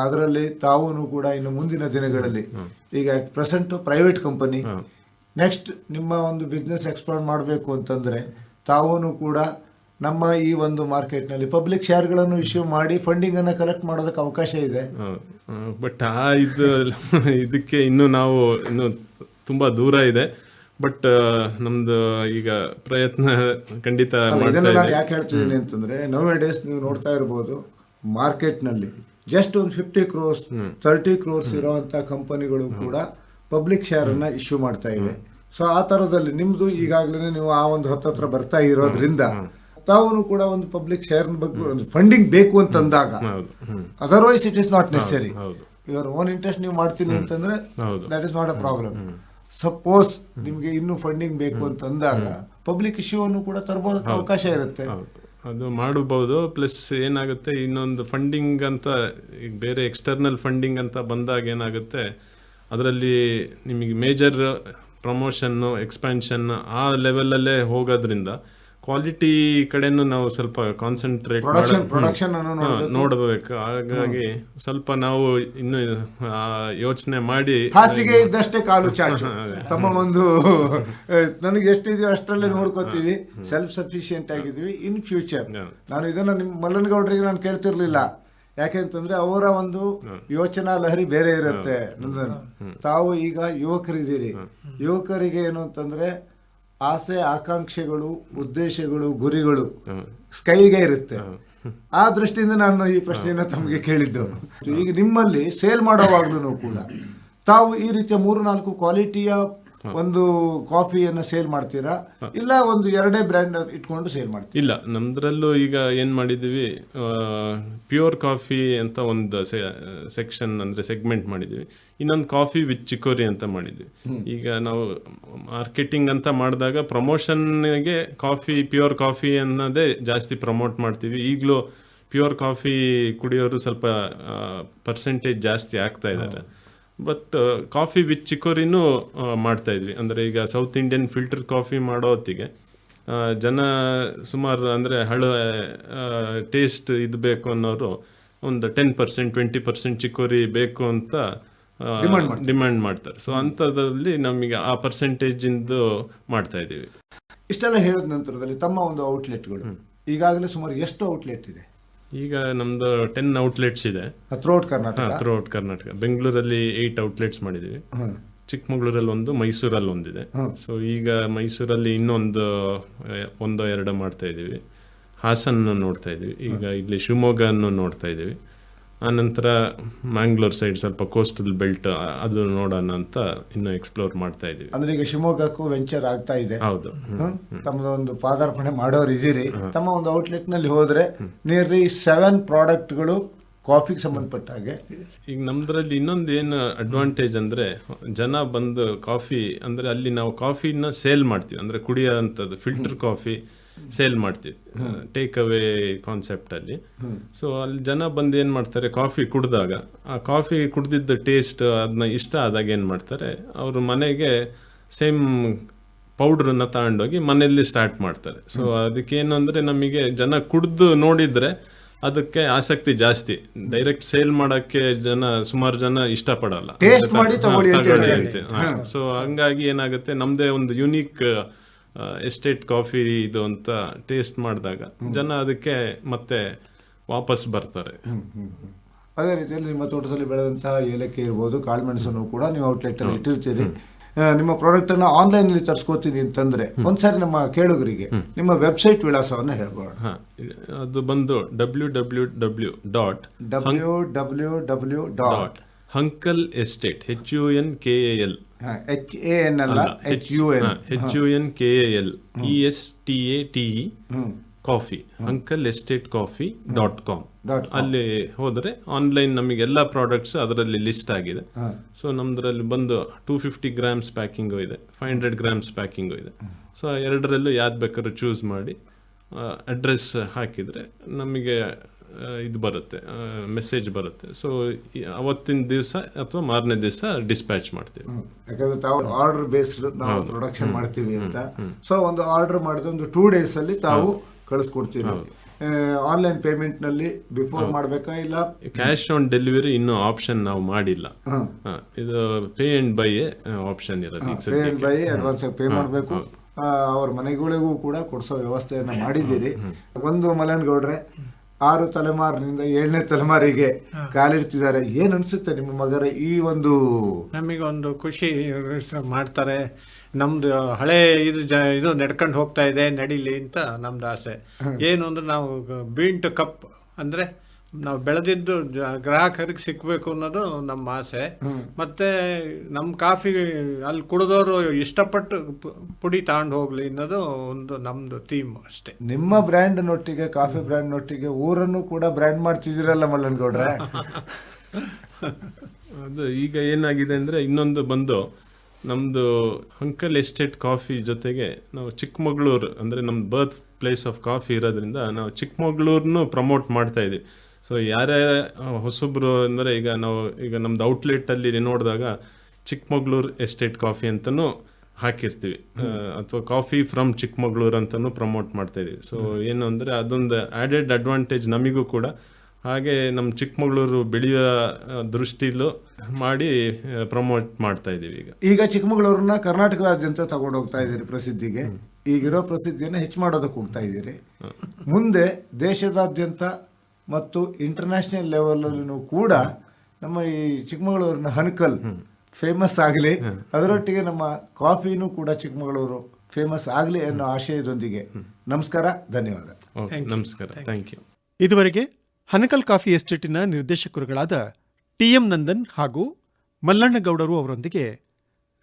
ಅದರಲ್ಲಿ ತಾವೂ ಕೂಡ ಇನ್ನು ಮುಂದಿನ ದಿನಗಳಲ್ಲಿ ಈಗ at present private company next ನಿಮ್ಮ ಒಂದು ಬಿಸ್ನೆಸ್ ಎಕ್ಸ್ಪಾಂಡ್ ಮಾಡಬೇಕು ಅಂತಂದ್ರೆ ತಾವೂ ಕೂಡ ನಮ್ಮ ಈ ಒಂದು ಮಾರ್ಕೆಟ್ನಲ್ಲಿ ಪಬ್ಲಿಕ್ ಶೇರ್ಗಳನ್ನು ಇಶ್ಯೂ ಮಾಡಿ ಫಂಡಿಂಗ್ ಅನ್ನು ಕಲೆಕ್ಟ್ ಮಾಡೋದಕ್ಕೆ ಅವಕಾಶ ಇದೆ. ಬಟ್ ಆ ಇದು ಇದಕ್ಕೆ ಇನ್ನು ನಾವು ಇನ್ನು ತುಂಬ ದೂರ ಇದೆ. ಬಟ್ ನಮ್ದು ಈಗ ಪ್ರಯತ್ನ ಖಂಡಿತ ಯಾಕೆ ಹೇಳ್ತಿದ್ದೀನಿ ಅಂತಂದ್ರೆ ನೋವೆ ಡೇಸ್ ನೀವು ನೋಡ್ತಾ ಇರ್ಬೋದು ಮಾರ್ಕೆಟ್ನಲ್ಲಿ ಜಸ್ಟ್ ಒಂದು ಫಿಫ್ಟಿ ಕ್ರೋರ್ಸ್ ತರ್ಟಿ ಕ್ರೋರ್ಸ್ ಇರುವಂತ ಕಂಪನಿಗಳು ಕೂಡ ಪಬ್ಲಿಕ್ ಶೇರ್ ಅನ್ನ ಇಶ್ಯೂ ಮಾಡ್ತಾ ಇವೆ ಸೊ ಆ ತರದಲ್ಲಿ ನಿಮ್ದು ಈಗಾಗಲೇ ನೀವು ಆ ಒಂದು ಹತ್ತತ್ರ ಬರ್ತಾ ಇರೋದ್ರಿಂದ ತಾವು ಕೂಡ ಒಂದು ಪಬ್ಲಿಕ್ ಶೇರ್ ಬಗ್ಗೆ ಒಂದು ಫಂಡಿಂಗ್ ಬೇಕು ಅಂತಂದಾಗ ಅಂದಾಗ otherwise it is not necessary ever own interest ನೀವು ಮಾಡ್ತೀನಿ ಅಂತಂದ್ರೆ. That is not a problem suppose ನಿಮ್ಗೆ ಇನ್ನೂ ಫಂಡಿಂಗ್ ಬೇಕು ಅಂತಂದಾಗ ಪಬ್ಲಿಕ್ ಇಶ್ಯೂ ಅನ್ನು ಕೂಡ ತರಬಹುದಕ್ಕೆ ಅವಕಾಶ ಇರುತ್ತೆ. ಅದು ಮಾಡಬಹುದು ಪ್ಲಸ್ ಏನಾಗುತ್ತೆ, ಇನ್ನೊಂದು ಫಂಡಿಂಗ್ ಅಂತ, ಈಗ ಬೇರೆ ಎಕ್ಸ್ಟರ್ನಲ್ ಫಂಡಿಂಗ್ ಅಂತ ಬಂದಾಗ ಏನಾಗುತ್ತೆ, ಅದರಲ್ಲಿ ನಿಮಗೆ ಮೇಜರ್ ಪ್ರಮೋಷನ್ನು ಎಕ್ಸ್ಪ್ಯಾನ್ಷನ್ ಆ ಲೆವೆಲಲ್ಲೇ ಹೋಗೋದ್ರಿಂದ ಕ್ವಾಲಿಟಿ ಕಡೆನೂ ನಾವು ಸ್ವಲ್ಪ ಕಾನ್ಸಂಟ್ರೇಟ್ ಪ್ರೊಡಕ್ಷನ್ ನೋಡಬೇಕು. ಹಾಗಾಗಿ ಸ್ವಲ್ಪ ನಾವು ಇನ್ನು ಯೋಚನೆ ಮಾಡಿ ಹಾಸಿಗೆ ಇದ್ದಷ್ಟೇ ಕಾಲು ಚಾಚು. ತಮ್ಮ ಒಂದು ನನಗೆ ಎಷ್ಟಿದೆಯೋ ಅಷ್ಟರಲ್ಲೇ ನೋಡ್ಕೋತೀವಿ. ಸೆಲ್ಫ್ ಸಫಿಶಿಯೆಂಟ್ ಆಗಿದ್ವಿ. ಇನ್ ಫ್ಯೂಚರ್ ನಾನು ಇದನ್ನ ನಿಮ್ಮ ಮಲ್ಲನ್ ಗೌಡ್ರಿಗೆ ನಾನು ಕೇಳ್ತಿರ್ಲಿಲ್ಲ. ಯಾಕೆಂತಂದ್ರೆ ಅವರ ಒಂದು ಯೋಚನಾ ಲಹರಿ ಬೇರೆ ಇರುತ್ತೆ. ತಾವು ಈಗ ಯುವಕರಿದ್ದೀರಿ. ಯುವಕರಿಗೆ ಏನು ಅಂತಂದ್ರೆ ಆಸೆ ಆಕಾಂಕ್ಷೆಗಳು ಉದ್ದೇಶಗಳು ಗುರಿಗಳು ಸ್ಕೈಗೆ ಇರುತ್ತೆ. ಆ ದೃಷ್ಟಿಯಿಂದ ನಾನು ಈ ಪ್ರಶ್ನೆಯನ್ನು ತಮಗೆ ಕೇಳಿದ್ದು. ಈಗ ನಿಮ್ಮಲ್ಲಿ ಸೇಲ್ ಮಾಡೋವಾಗ್ಲೂ ಕೂಡ ತಾವು ಈ ರೀತಿಯ ಮೂರು ನಾಲ್ಕು ಕ್ವಾಲಿಟಿಯ ಒಂದು ಕಾಫಿಯನ್ನು ಸೇಲ್ ಮಾಡ್ತೀರಾ? ಇಲ್ಲ ಒಂದು ಎರಡೇ ಬ್ರ್ಯಾಂಡ್ ಇಟ್ಕೊಂಡು ಸೇಲ್ ಮಾಡ್ತೀರಾ? ಇಲ್ಲ ನಮ್ದ್ರಲ್ಲೂ ಈಗ ಏನು ಮಾಡಿದೀವಿ ಪ್ಯೂರ್ ಕಾಫಿ ಅಂತ ಒಂದು ಸೆಕ್ಷನ್ ಅಂದ್ರೆ ಸೆಗ್ಮೆಂಟ್ ಮಾಡಿದ್ದೀವಿ. ಇನ್ನೊಂದು ಕಾಫಿ ವಿತ್ ಚಿಕೋರಿ ಅಂತ ಮಾಡಿದ್ವಿ ಈಗ ನಾವು ಮಾರ್ಕೆಟಿಂಗ್ ಅಂತ ಮಾಡಿದಾಗ ಪ್ರಮೋಷನ್ಗೆ ಕಾಫಿ ಪ್ಯೂರ್ ಕಾಫಿ ಅನ್ನೋದೇ ಜಾಸ್ತಿ ಪ್ರಮೋಟ್ ಮಾಡ್ತೀವಿ. ಈಗಲೂ ಪ್ಯೂರ್ ಕಾಫಿ ಕುಡಿಯೋರು ಸ್ವಲ್ಪ ಪರ್ಸೆಂಟೇಜ್ ಜಾಸ್ತಿ ಆಗ್ತಾ ಇದ್ದಾರೆ. ಬಟ್ ಕಾಫಿ ವಿತ್ ಚಿಕೋರಿನೂ ಮಾಡ್ತಾ ಇದ್ವಿ. ಅಂದರೆ ಈಗ ಸೌತ್ ಇಂಡಿಯನ್ ಫಿಲ್ಟರ್ ಕಾಫಿ ಮಾಡೋ ಹೊತ್ತಿಗೆ ಜನ ಸುಮಾರು ಅಂದರೆ ಹಳ ಟೇಸ್ಟ್ ಇದು ಬೇಕು ಅನ್ನೋರು ಒಂದು ten percent twenty percent chicory ಬೇಕು ಅಂತ ಡಿಮ್ಯಾಂಡ್ ಮಾಡ್ತಾರೆ. ಸೊ ಅಂಥದ್ರಲ್ಲಿ ನಮಗೆ ಆ ಪರ್ಸೆಂಟೇಜಿಂದು ಮಾಡ್ತಾ ಇದ್ದೀವಿ. ಇಷ್ಟೆಲ್ಲ ಹೇಳಿದ ನಂತರದಲ್ಲಿ ತಮ್ಮ ಒಂದು ಔಟ್ಲೆಟ್ಗಳು ಈಗಾಗಲೇ ಸುಮಾರು ಎಷ್ಟು ಔಟ್ಲೆಟ್ ಇದೆ. ಈಗ ನಮ್ದು ಟೆನ್ ಔಟ್ಲೆಟ್ಸ್ ಇದೆ. ಥ್ರೋಟ್ ಕರ್ನಾಟಕ ಥ್ರೂಔಟ್ ಕರ್ನಾಟಕ ಬೆಂಗಳೂರಲ್ಲಿ ಏಟ್ ಔಟ್ಲೆಟ್ಸ್ ಮಾಡಿದೀವಿ. ಚಿಕ್ಕಮಗಳೂರಲ್ಲಿ ಒಂದು ಮೈಸೂರಲ್ಲಿ ಒಂದಿದೆ. ಸೊ ಈಗ ಮೈಸೂರಲ್ಲಿ ಇನ್ನೊಂದು ಒಂದೋ ಎರಡೋ ಮಾಡ್ತಾ ಇದ್ದೀವಿ ಹಾಸನ ನೋಡ್ತಾ ಇದ್ದೀವಿ ಈಗ ಇಲ್ಲಿ ಶಿವಮೊಗ್ಗನ್ನು ನೋಡ್ತಾ ಇದ್ದೀವಿ ಆನಂತರ ಮ್ಯಾಂಗ್ಳೂರ್ ಸೈಡ್ ಸ್ವಲ್ಪ ಕೋಸ್ಟಲ್ ಬೆಲ್ಟ್ ಅದು ನೋಡೋಣ ಅಂತ ಇನ್ನು ಎಕ್ಸ್ಪ್ಲೋರ್ ಮಾಡ್ತಾ ಇದ್ದೀವಿ ಅಂದ್ರೆ ಈಗ ಶಿವಮೊಗ್ಗಕ್ಕೂ ವೆಂಚರ್ ಆಗ್ತಾ ಇದೆ. ಹೌದು. ತಮ್ಮದ ಒಂದು ಪಾದಾರ್ಪಣೆ ಮಾಡೋರು ಇದೀರಿ ತಮ್ಮ ಒಂದು ಔಟ್ಲೆಟ್ನಲ್ಲಿ ಹೋದ್ರೆ ನಿಯರ್ಲಿ ಸೆವೆನ್ ಪ್ರಾಡಕ್ಟ್ಗಳು ಕಾಫಿಗೆ ಸಂಬಂಧಪಟ್ಟ ಹಾಗೆ. ಈಗ ನಮ್ದ್ರಲ್ಲಿ ಇನ್ನೊಂದು ಏನು ಅಡ್ವಾಂಟೇಜ್ ಅಂದ್ರೆ ಜನ ಬಂದು ಕಾಫಿ ಅಂದ್ರೆ ಅಲ್ಲಿ ನಾವು ಕಾಫಿನ ಸೇಲ್ ಮಾಡ್ತೀವಿ. ಅಂದ್ರೆ ಕುಡಿಯೋ ಅಂಥದ್ದು ಫಿಲ್ಟರ್ ಕಾಫಿ ಸೇಲ್ ಮಾಡ್ತೀವಿ. ಟೇಕ್ ಅವೇ ಕಾನ್ಸೆಪ್ಟ್ ಅಲ್ಲಿ. ಸೊ ಅಲ್ಲಿ ಜನ ಬಂದು ಏನ್ ಮಾಡ್ತಾರೆ ಕಾಫಿ ಕುಡ್ದಾಗ ಆ ಕಾಫಿ ಕುಡ್ದಿದ್ದ ಟೇಸ್ಟ್ ಅದನ್ನ ಇಷ್ಟ ಆದಾಗ ಏನ್ ಮಾಡ್ತಾರೆ ಅವ್ರ ಮನೆಗೆ ಸೇಮ್ ಪೌಡ್ರನ್ನ ತಗೊಂಡೋಗಿ ಮನೆಯಲ್ಲಿ ಸ್ಟಾರ್ಟ್ ಮಾಡ್ತಾರೆ. ಸೊ ಅದಕ್ಕೇನು ಅಂದ್ರೆ ನಮಗೆ ಜನ ಕುಡ್ದು ನೋಡಿದ್ರೆ ಅದಕ್ಕೆ ಆಸಕ್ತಿ ಜಾಸ್ತಿ. ಡೈರೆಕ್ಟ್ ಸೇಲ್ ಮಾಡಕ್ಕೆ ಜನ ಸುಮಾರು ಜನ ಇಷ್ಟಪಡಲ್ಲ. ಸೊ ಹಂಗಾಗಿ ಏನಾಗುತ್ತೆ ನಮ್ದೇ ಒಂದು ಯುನೀಕ್ ಎಸ್ಟೇಟ್ ಕಾಫಿ ಇದು ಅಂತ ಟೇಸ್ಟ್ ಮಾಡಿದಾಗ ಜನ ಅದಕ್ಕೆ ಮತ್ತೆ ವಾಪಸ್ ಬರ್ತಾರೆ. ಅದೇ ರೀತಿಯಲ್ಲಿ ನಿಮ್ಮ ತೋಟದಲ್ಲಿ ಬೆಳೆದಂತಹ ಏಲಕ್ಕಿ ಇರ್ಬೋದು ಕಾಳುಮೆಣಸನ್ನು ಕೂಡ ನೀವು ಔಟ್ಲೆಟ್ ಅಲ್ಲಿ ಇಟ್ಟಿರ್ತೀರಿ. ನಿಮ್ಮ ಪ್ರಾಡಕ್ಟ್ ಆನ್ಲೈನಲ್ಲಿ ಆನ್ಲೈನ್ ಅಲ್ಲಿ ತರಿಸ್ಕೋತೀನಿ ಅಂತಂದ್ರೆ ಒಂದ್ಸಾರಿ ನಮ್ಮ ಕೇಳುಗರಿಗೆ ನಿಮ್ಮ ವೆಬ್ಸೈಟ್ ವಿಳಾಸವನ್ನು ಹೇಳ್ಬೋದು. ಅದು ಬಂದು W W W dot W W W dot Hunkal estate H U N K A L H A N ಅಲ್ಲ H U N H U N K A L E S T A T E coffee Hunkal estate coffee dot com ಅಲ್ಲಿ ಹೋದರೆ ಆನ್ಲೈನ್ ನಮಗೆ ಎಲ್ಲ ಪ್ರಾಡಕ್ಟ್ಸ್ ಅದರಲ್ಲಿ ಲಿಸ್ಟ್ ಆಗಿದೆ. ಸೊ ನಮ್ದ್ರಲ್ಲಿ ಬಂದು ಟೂ ಫಿಫ್ಟಿ ಗ್ರಾಮ್ಸ್ ಪ್ಯಾಕಿಂಗು ಇದೆ ಫೈವ್ ಹಂಡ್ರೆಡ್ ಗ್ರಾಮ್ಸ್ ಪ್ಯಾಕಿಂಗು ಇದೆ. ಸೊ ಎರಡರಲ್ಲೂ ಯಾವ್ದು ಬೇಕಾದ್ರೂ ಚೂಸ್ ಮಾಡಿ ಅಡ್ರೆಸ್ ಹಾಕಿದರೆ ನಮಗೆ ಇದು ಬರುತ್ತೆ ಮೆಸೇಜ್ ಬರುತ್ತೆ. ಸೊ ಅವತ್ತಿನ ದಿವಸ ಅಥವಾ ಮಾರನೇ ದಿವಸ ಡಿಸ್ಪ್ಯಾಚ್ ಮಾಡ್ತೀವಿ. ಯಾಕಂದ್ರೆ ತಾವು ಆರ್ಡರ್ ಬೇಸ್ಡ್ ನಾವು ಪ್ರೊಡಕ್ಷನ್ ಮಾಡ್ತೀವಿ ಅಂತ. ಸೊ ಒಂದು ಆರ್ಡರ್ ಮಾಡಿದ ಒಂದು ಟೂ ಡೇಸ್ ಅಲ್ಲಿ ತಾವು ಕಳಿಸ್ಕೊಡ್ತೀವಿ. ಆನ್ಲೈನ್ ಪೇಮೆಂಟ್ನಲ್ಲಿ ಬಿಫೋರ್ ಮಾಡ್ಬೇಕಾ ಇಲ್ಲ? ಕ್ಯಾಶ್ ಆನ್ ಡೆಲಿವರಿ ಇನ್ನೂ ಆಪ್ಷನ್ ನಾವು ಮಾಡಿಲ್ಲ. ಇದು ಪೇ ಅಂಡ್ ಬೈ ಆಪ್ಷನ್ ಈಗ ಪೇ ಅಂಡ್ ಬೈ ಅಡ್ವಾನ್ಸ್ ಆಗಿ ಪೇ ಮಾಡಬೇಕು. ಅವ್ರ ಮನೆಗಳಿಗೂ ಕೂಡ ಕೊಡಿಸೋ ವ್ಯವಸ್ಥೆಯನ್ನ ಮಾಡಿದ್ದೀರಿ. ಒಂದು ಮಲನಗೌಡ್ರೆ ಆರು ತಲೆಮಾರಿನಿಂದ ಏಳನೇ ತಲೆಮಾರಿಗೆ ಕಾಲಿಡ್ತಿದ್ದಾರೆ. ಏನ್ ಅನ್ಸುತ್ತೆ ನಿಮ್ಮ ಮಗರ ಈ ಒಂದು ನಮಗೊಂದು ಖುಷಿ ಮಾಡ್ತಾರೆ. ನಮ್ದು ಹಳೆ ಇದು ಜ ಇದು ನಡ್ಕೊಂಡು ಹೋಗ್ತಾ ಇದೆ ನಡೀಲಿ ಅಂತ ನಮ್ದು ಆಸೆ. ಏನು ಅಂದ್ರೆ ನಾವು ಬೀಂಟ್ ಕಪ್ ಅಂದ್ರೆ ನಾವು ಬೆಳೆದಿದ್ದು ಗ್ರಾಹಕರಿಗೆ ಸಿಕ್ಬೇಕು ಅನ್ನೋದು ನಮ್ಮ ಆಸೆ. ಮತ್ತೆ ನಮ್ಮ ಕಾಫಿ ಅಲ್ಲಿ ಕುಡಿದವರು ಇಷ್ಟಪಟ್ಟು ಪುಡಿ ತಗೊಂಡು ಹೋಗ್ಲಿ ಅನ್ನೋದು ಒಂದು ನಮ್ದು ಥೀಮ್ ಅಷ್ಟೇ. ನಿಮ್ಮ ಬ್ರ್ಯಾಂಡ್ ನೊಟ್ಟಿಗೆ ಕಾಫಿ ಬ್ರ್ಯಾಂಡ್ ನೊಟ್ಟಿಗೆ ಊರನ್ನು ಕೂಡ ಬ್ರ್ಯಾಂಡ್ ಮಾಡ್ತಿದ್ದೀರಲ್ಲ ಮಲ್ಲನಗೌಡ್ರೆ? ಅದು ಈಗ ಏನಾಗಿದೆ ಅಂದ್ರೆ ಇನ್ನೊಂದು ಬಂದು ನಮ್ದು ಅಂಕಲ್ ಎಸ್ಟೇಟ್ ಕಾಫಿ ಜೊತೆಗೆ ನಾವು ಚಿಕ್ಕಮಗಳೂರು ಅಂದ್ರೆ ನಮ್ಮ ಬರ್ತ್ ಪ್ಲೇಸ್ ಆಫ್ ಕಾಫಿ ಇರೋದ್ರಿಂದ ನಾವು ಚಿಕ್ಕಮಗಳೂರನ್ನು ಪ್ರಮೋಟ್ ಮಾಡ್ತಾ ಇದ್ದೀವಿ. ಸೊ ಯಾರೇ ಹೊಸಬ್ರು ಅಂದರೆ ಈಗ ನಾವು ಈಗ ನಮ್ದು ಔಟ್ಲೆಟಲ್ಲಿ ನೋಡಿದಾಗ ಚಿಕ್ಕಮಗಳೂರು ಎಸ್ಟೇಟ್ ಕಾಫಿ ಅಂತಲೂ ಹಾಕಿರ್ತೀವಿ. ಅಥವಾ ಕಾಫಿ ಫ್ರಮ್ ಚಿಕ್ಕಮಗಳೂರು ಅಂತಲೂ ಪ್ರಮೋಟ್ ಮಾಡ್ತಾ ಇದೀವಿ. ಸೊ ಏನು ಅಂದರೆ ಅದೊಂದು ಆ್ಯಡೆಡ್ ಅಡ್ವಾಂಟೇಜ್ ನಮಗೂ ಕೂಡ. ಹಾಗೆ ನಮ್ಮ ಚಿಕ್ಕಮಗಳೂರು ಬೆಳೆಯೋ ದೃಷ್ಟಿಲೂ ಮಾಡಿ ಪ್ರಮೋಟ್ ಮಾಡ್ತಾ ಇದ್ದೀವಿ ಈಗ. ಈಗ ಚಿಕ್ಕಮಗಳೂರನ್ನ ಕರ್ನಾಟಕದಾದ್ಯಂತ ತಗೊಂಡು ಹೋಗ್ತಾ ಇದ್ದೀರಿ ಪ್ರಸಿದ್ಧಿಗೆ. ಈಗಿರೋ ಪ್ರಸಿದ್ಧಿಯನ್ನು ಹೆಚ್ಚು ಮಾಡೋದಕ್ಕೆ ಹೋಗ್ತಾ ಇದ್ದೀರಿ. ಮುಂದೆ ದೇಶದಾದ್ಯಂತ ಮತ್ತು ಇಂಟರ್ನ್ಯಾಷನಲ್ ಲೆವೆಲಲ್ಲೂ ಕೂಡ ನಮ್ಮ ಈ ಚಿಕ್ಕಮಗಳೂರಿನ ಹನಕಲ್ ಫೇಮಸ್ ಆಗಲಿ ಅದರೊಟ್ಟಿಗೆ ನಮ್ಮ ಕಾಫಿನೂ ಕೂಡ ಚಿಕ್ಕಮಗಳೂರು ಫೇಮಸ್ ಆಗಲಿ ಅನ್ನೋ ಆಶಯದೊಂದಿಗೆ. ನಮಸ್ಕಾರ ಧನ್ಯವಾದ. ನಮಸ್ಕಾರ. ಥ್ಯಾಂಕ್ ಯು ಇದುವರೆಗೆ ಹನಕಲ್ ಕಾಫಿ ಎಸ್ಟೇಟಿನ ನಿರ್ದೇಶಕರುಗಳಾದ ಟಿ ಎಂ ನಂದನ್ ಹಾಗೂ ಮಲ್ಲಣ್ಣಗೌಡರು ಅವರೊಂದಿಗೆ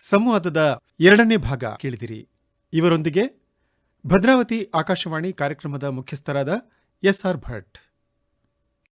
ಸಂವಾದದ ಎರಡನೇ ಭಾಗ ಕೇಳಿದಿರಿ. ಇವರೊಂದಿಗೆ ಭದ್ರಾವತಿ ಆಕಾಶವಾಣಿ ಕಾರ್ಯಕ್ರಮದ ಮುಖ್ಯಸ್ಥರಾದ ಎಸ್ ಆರ್ ಭಟ್.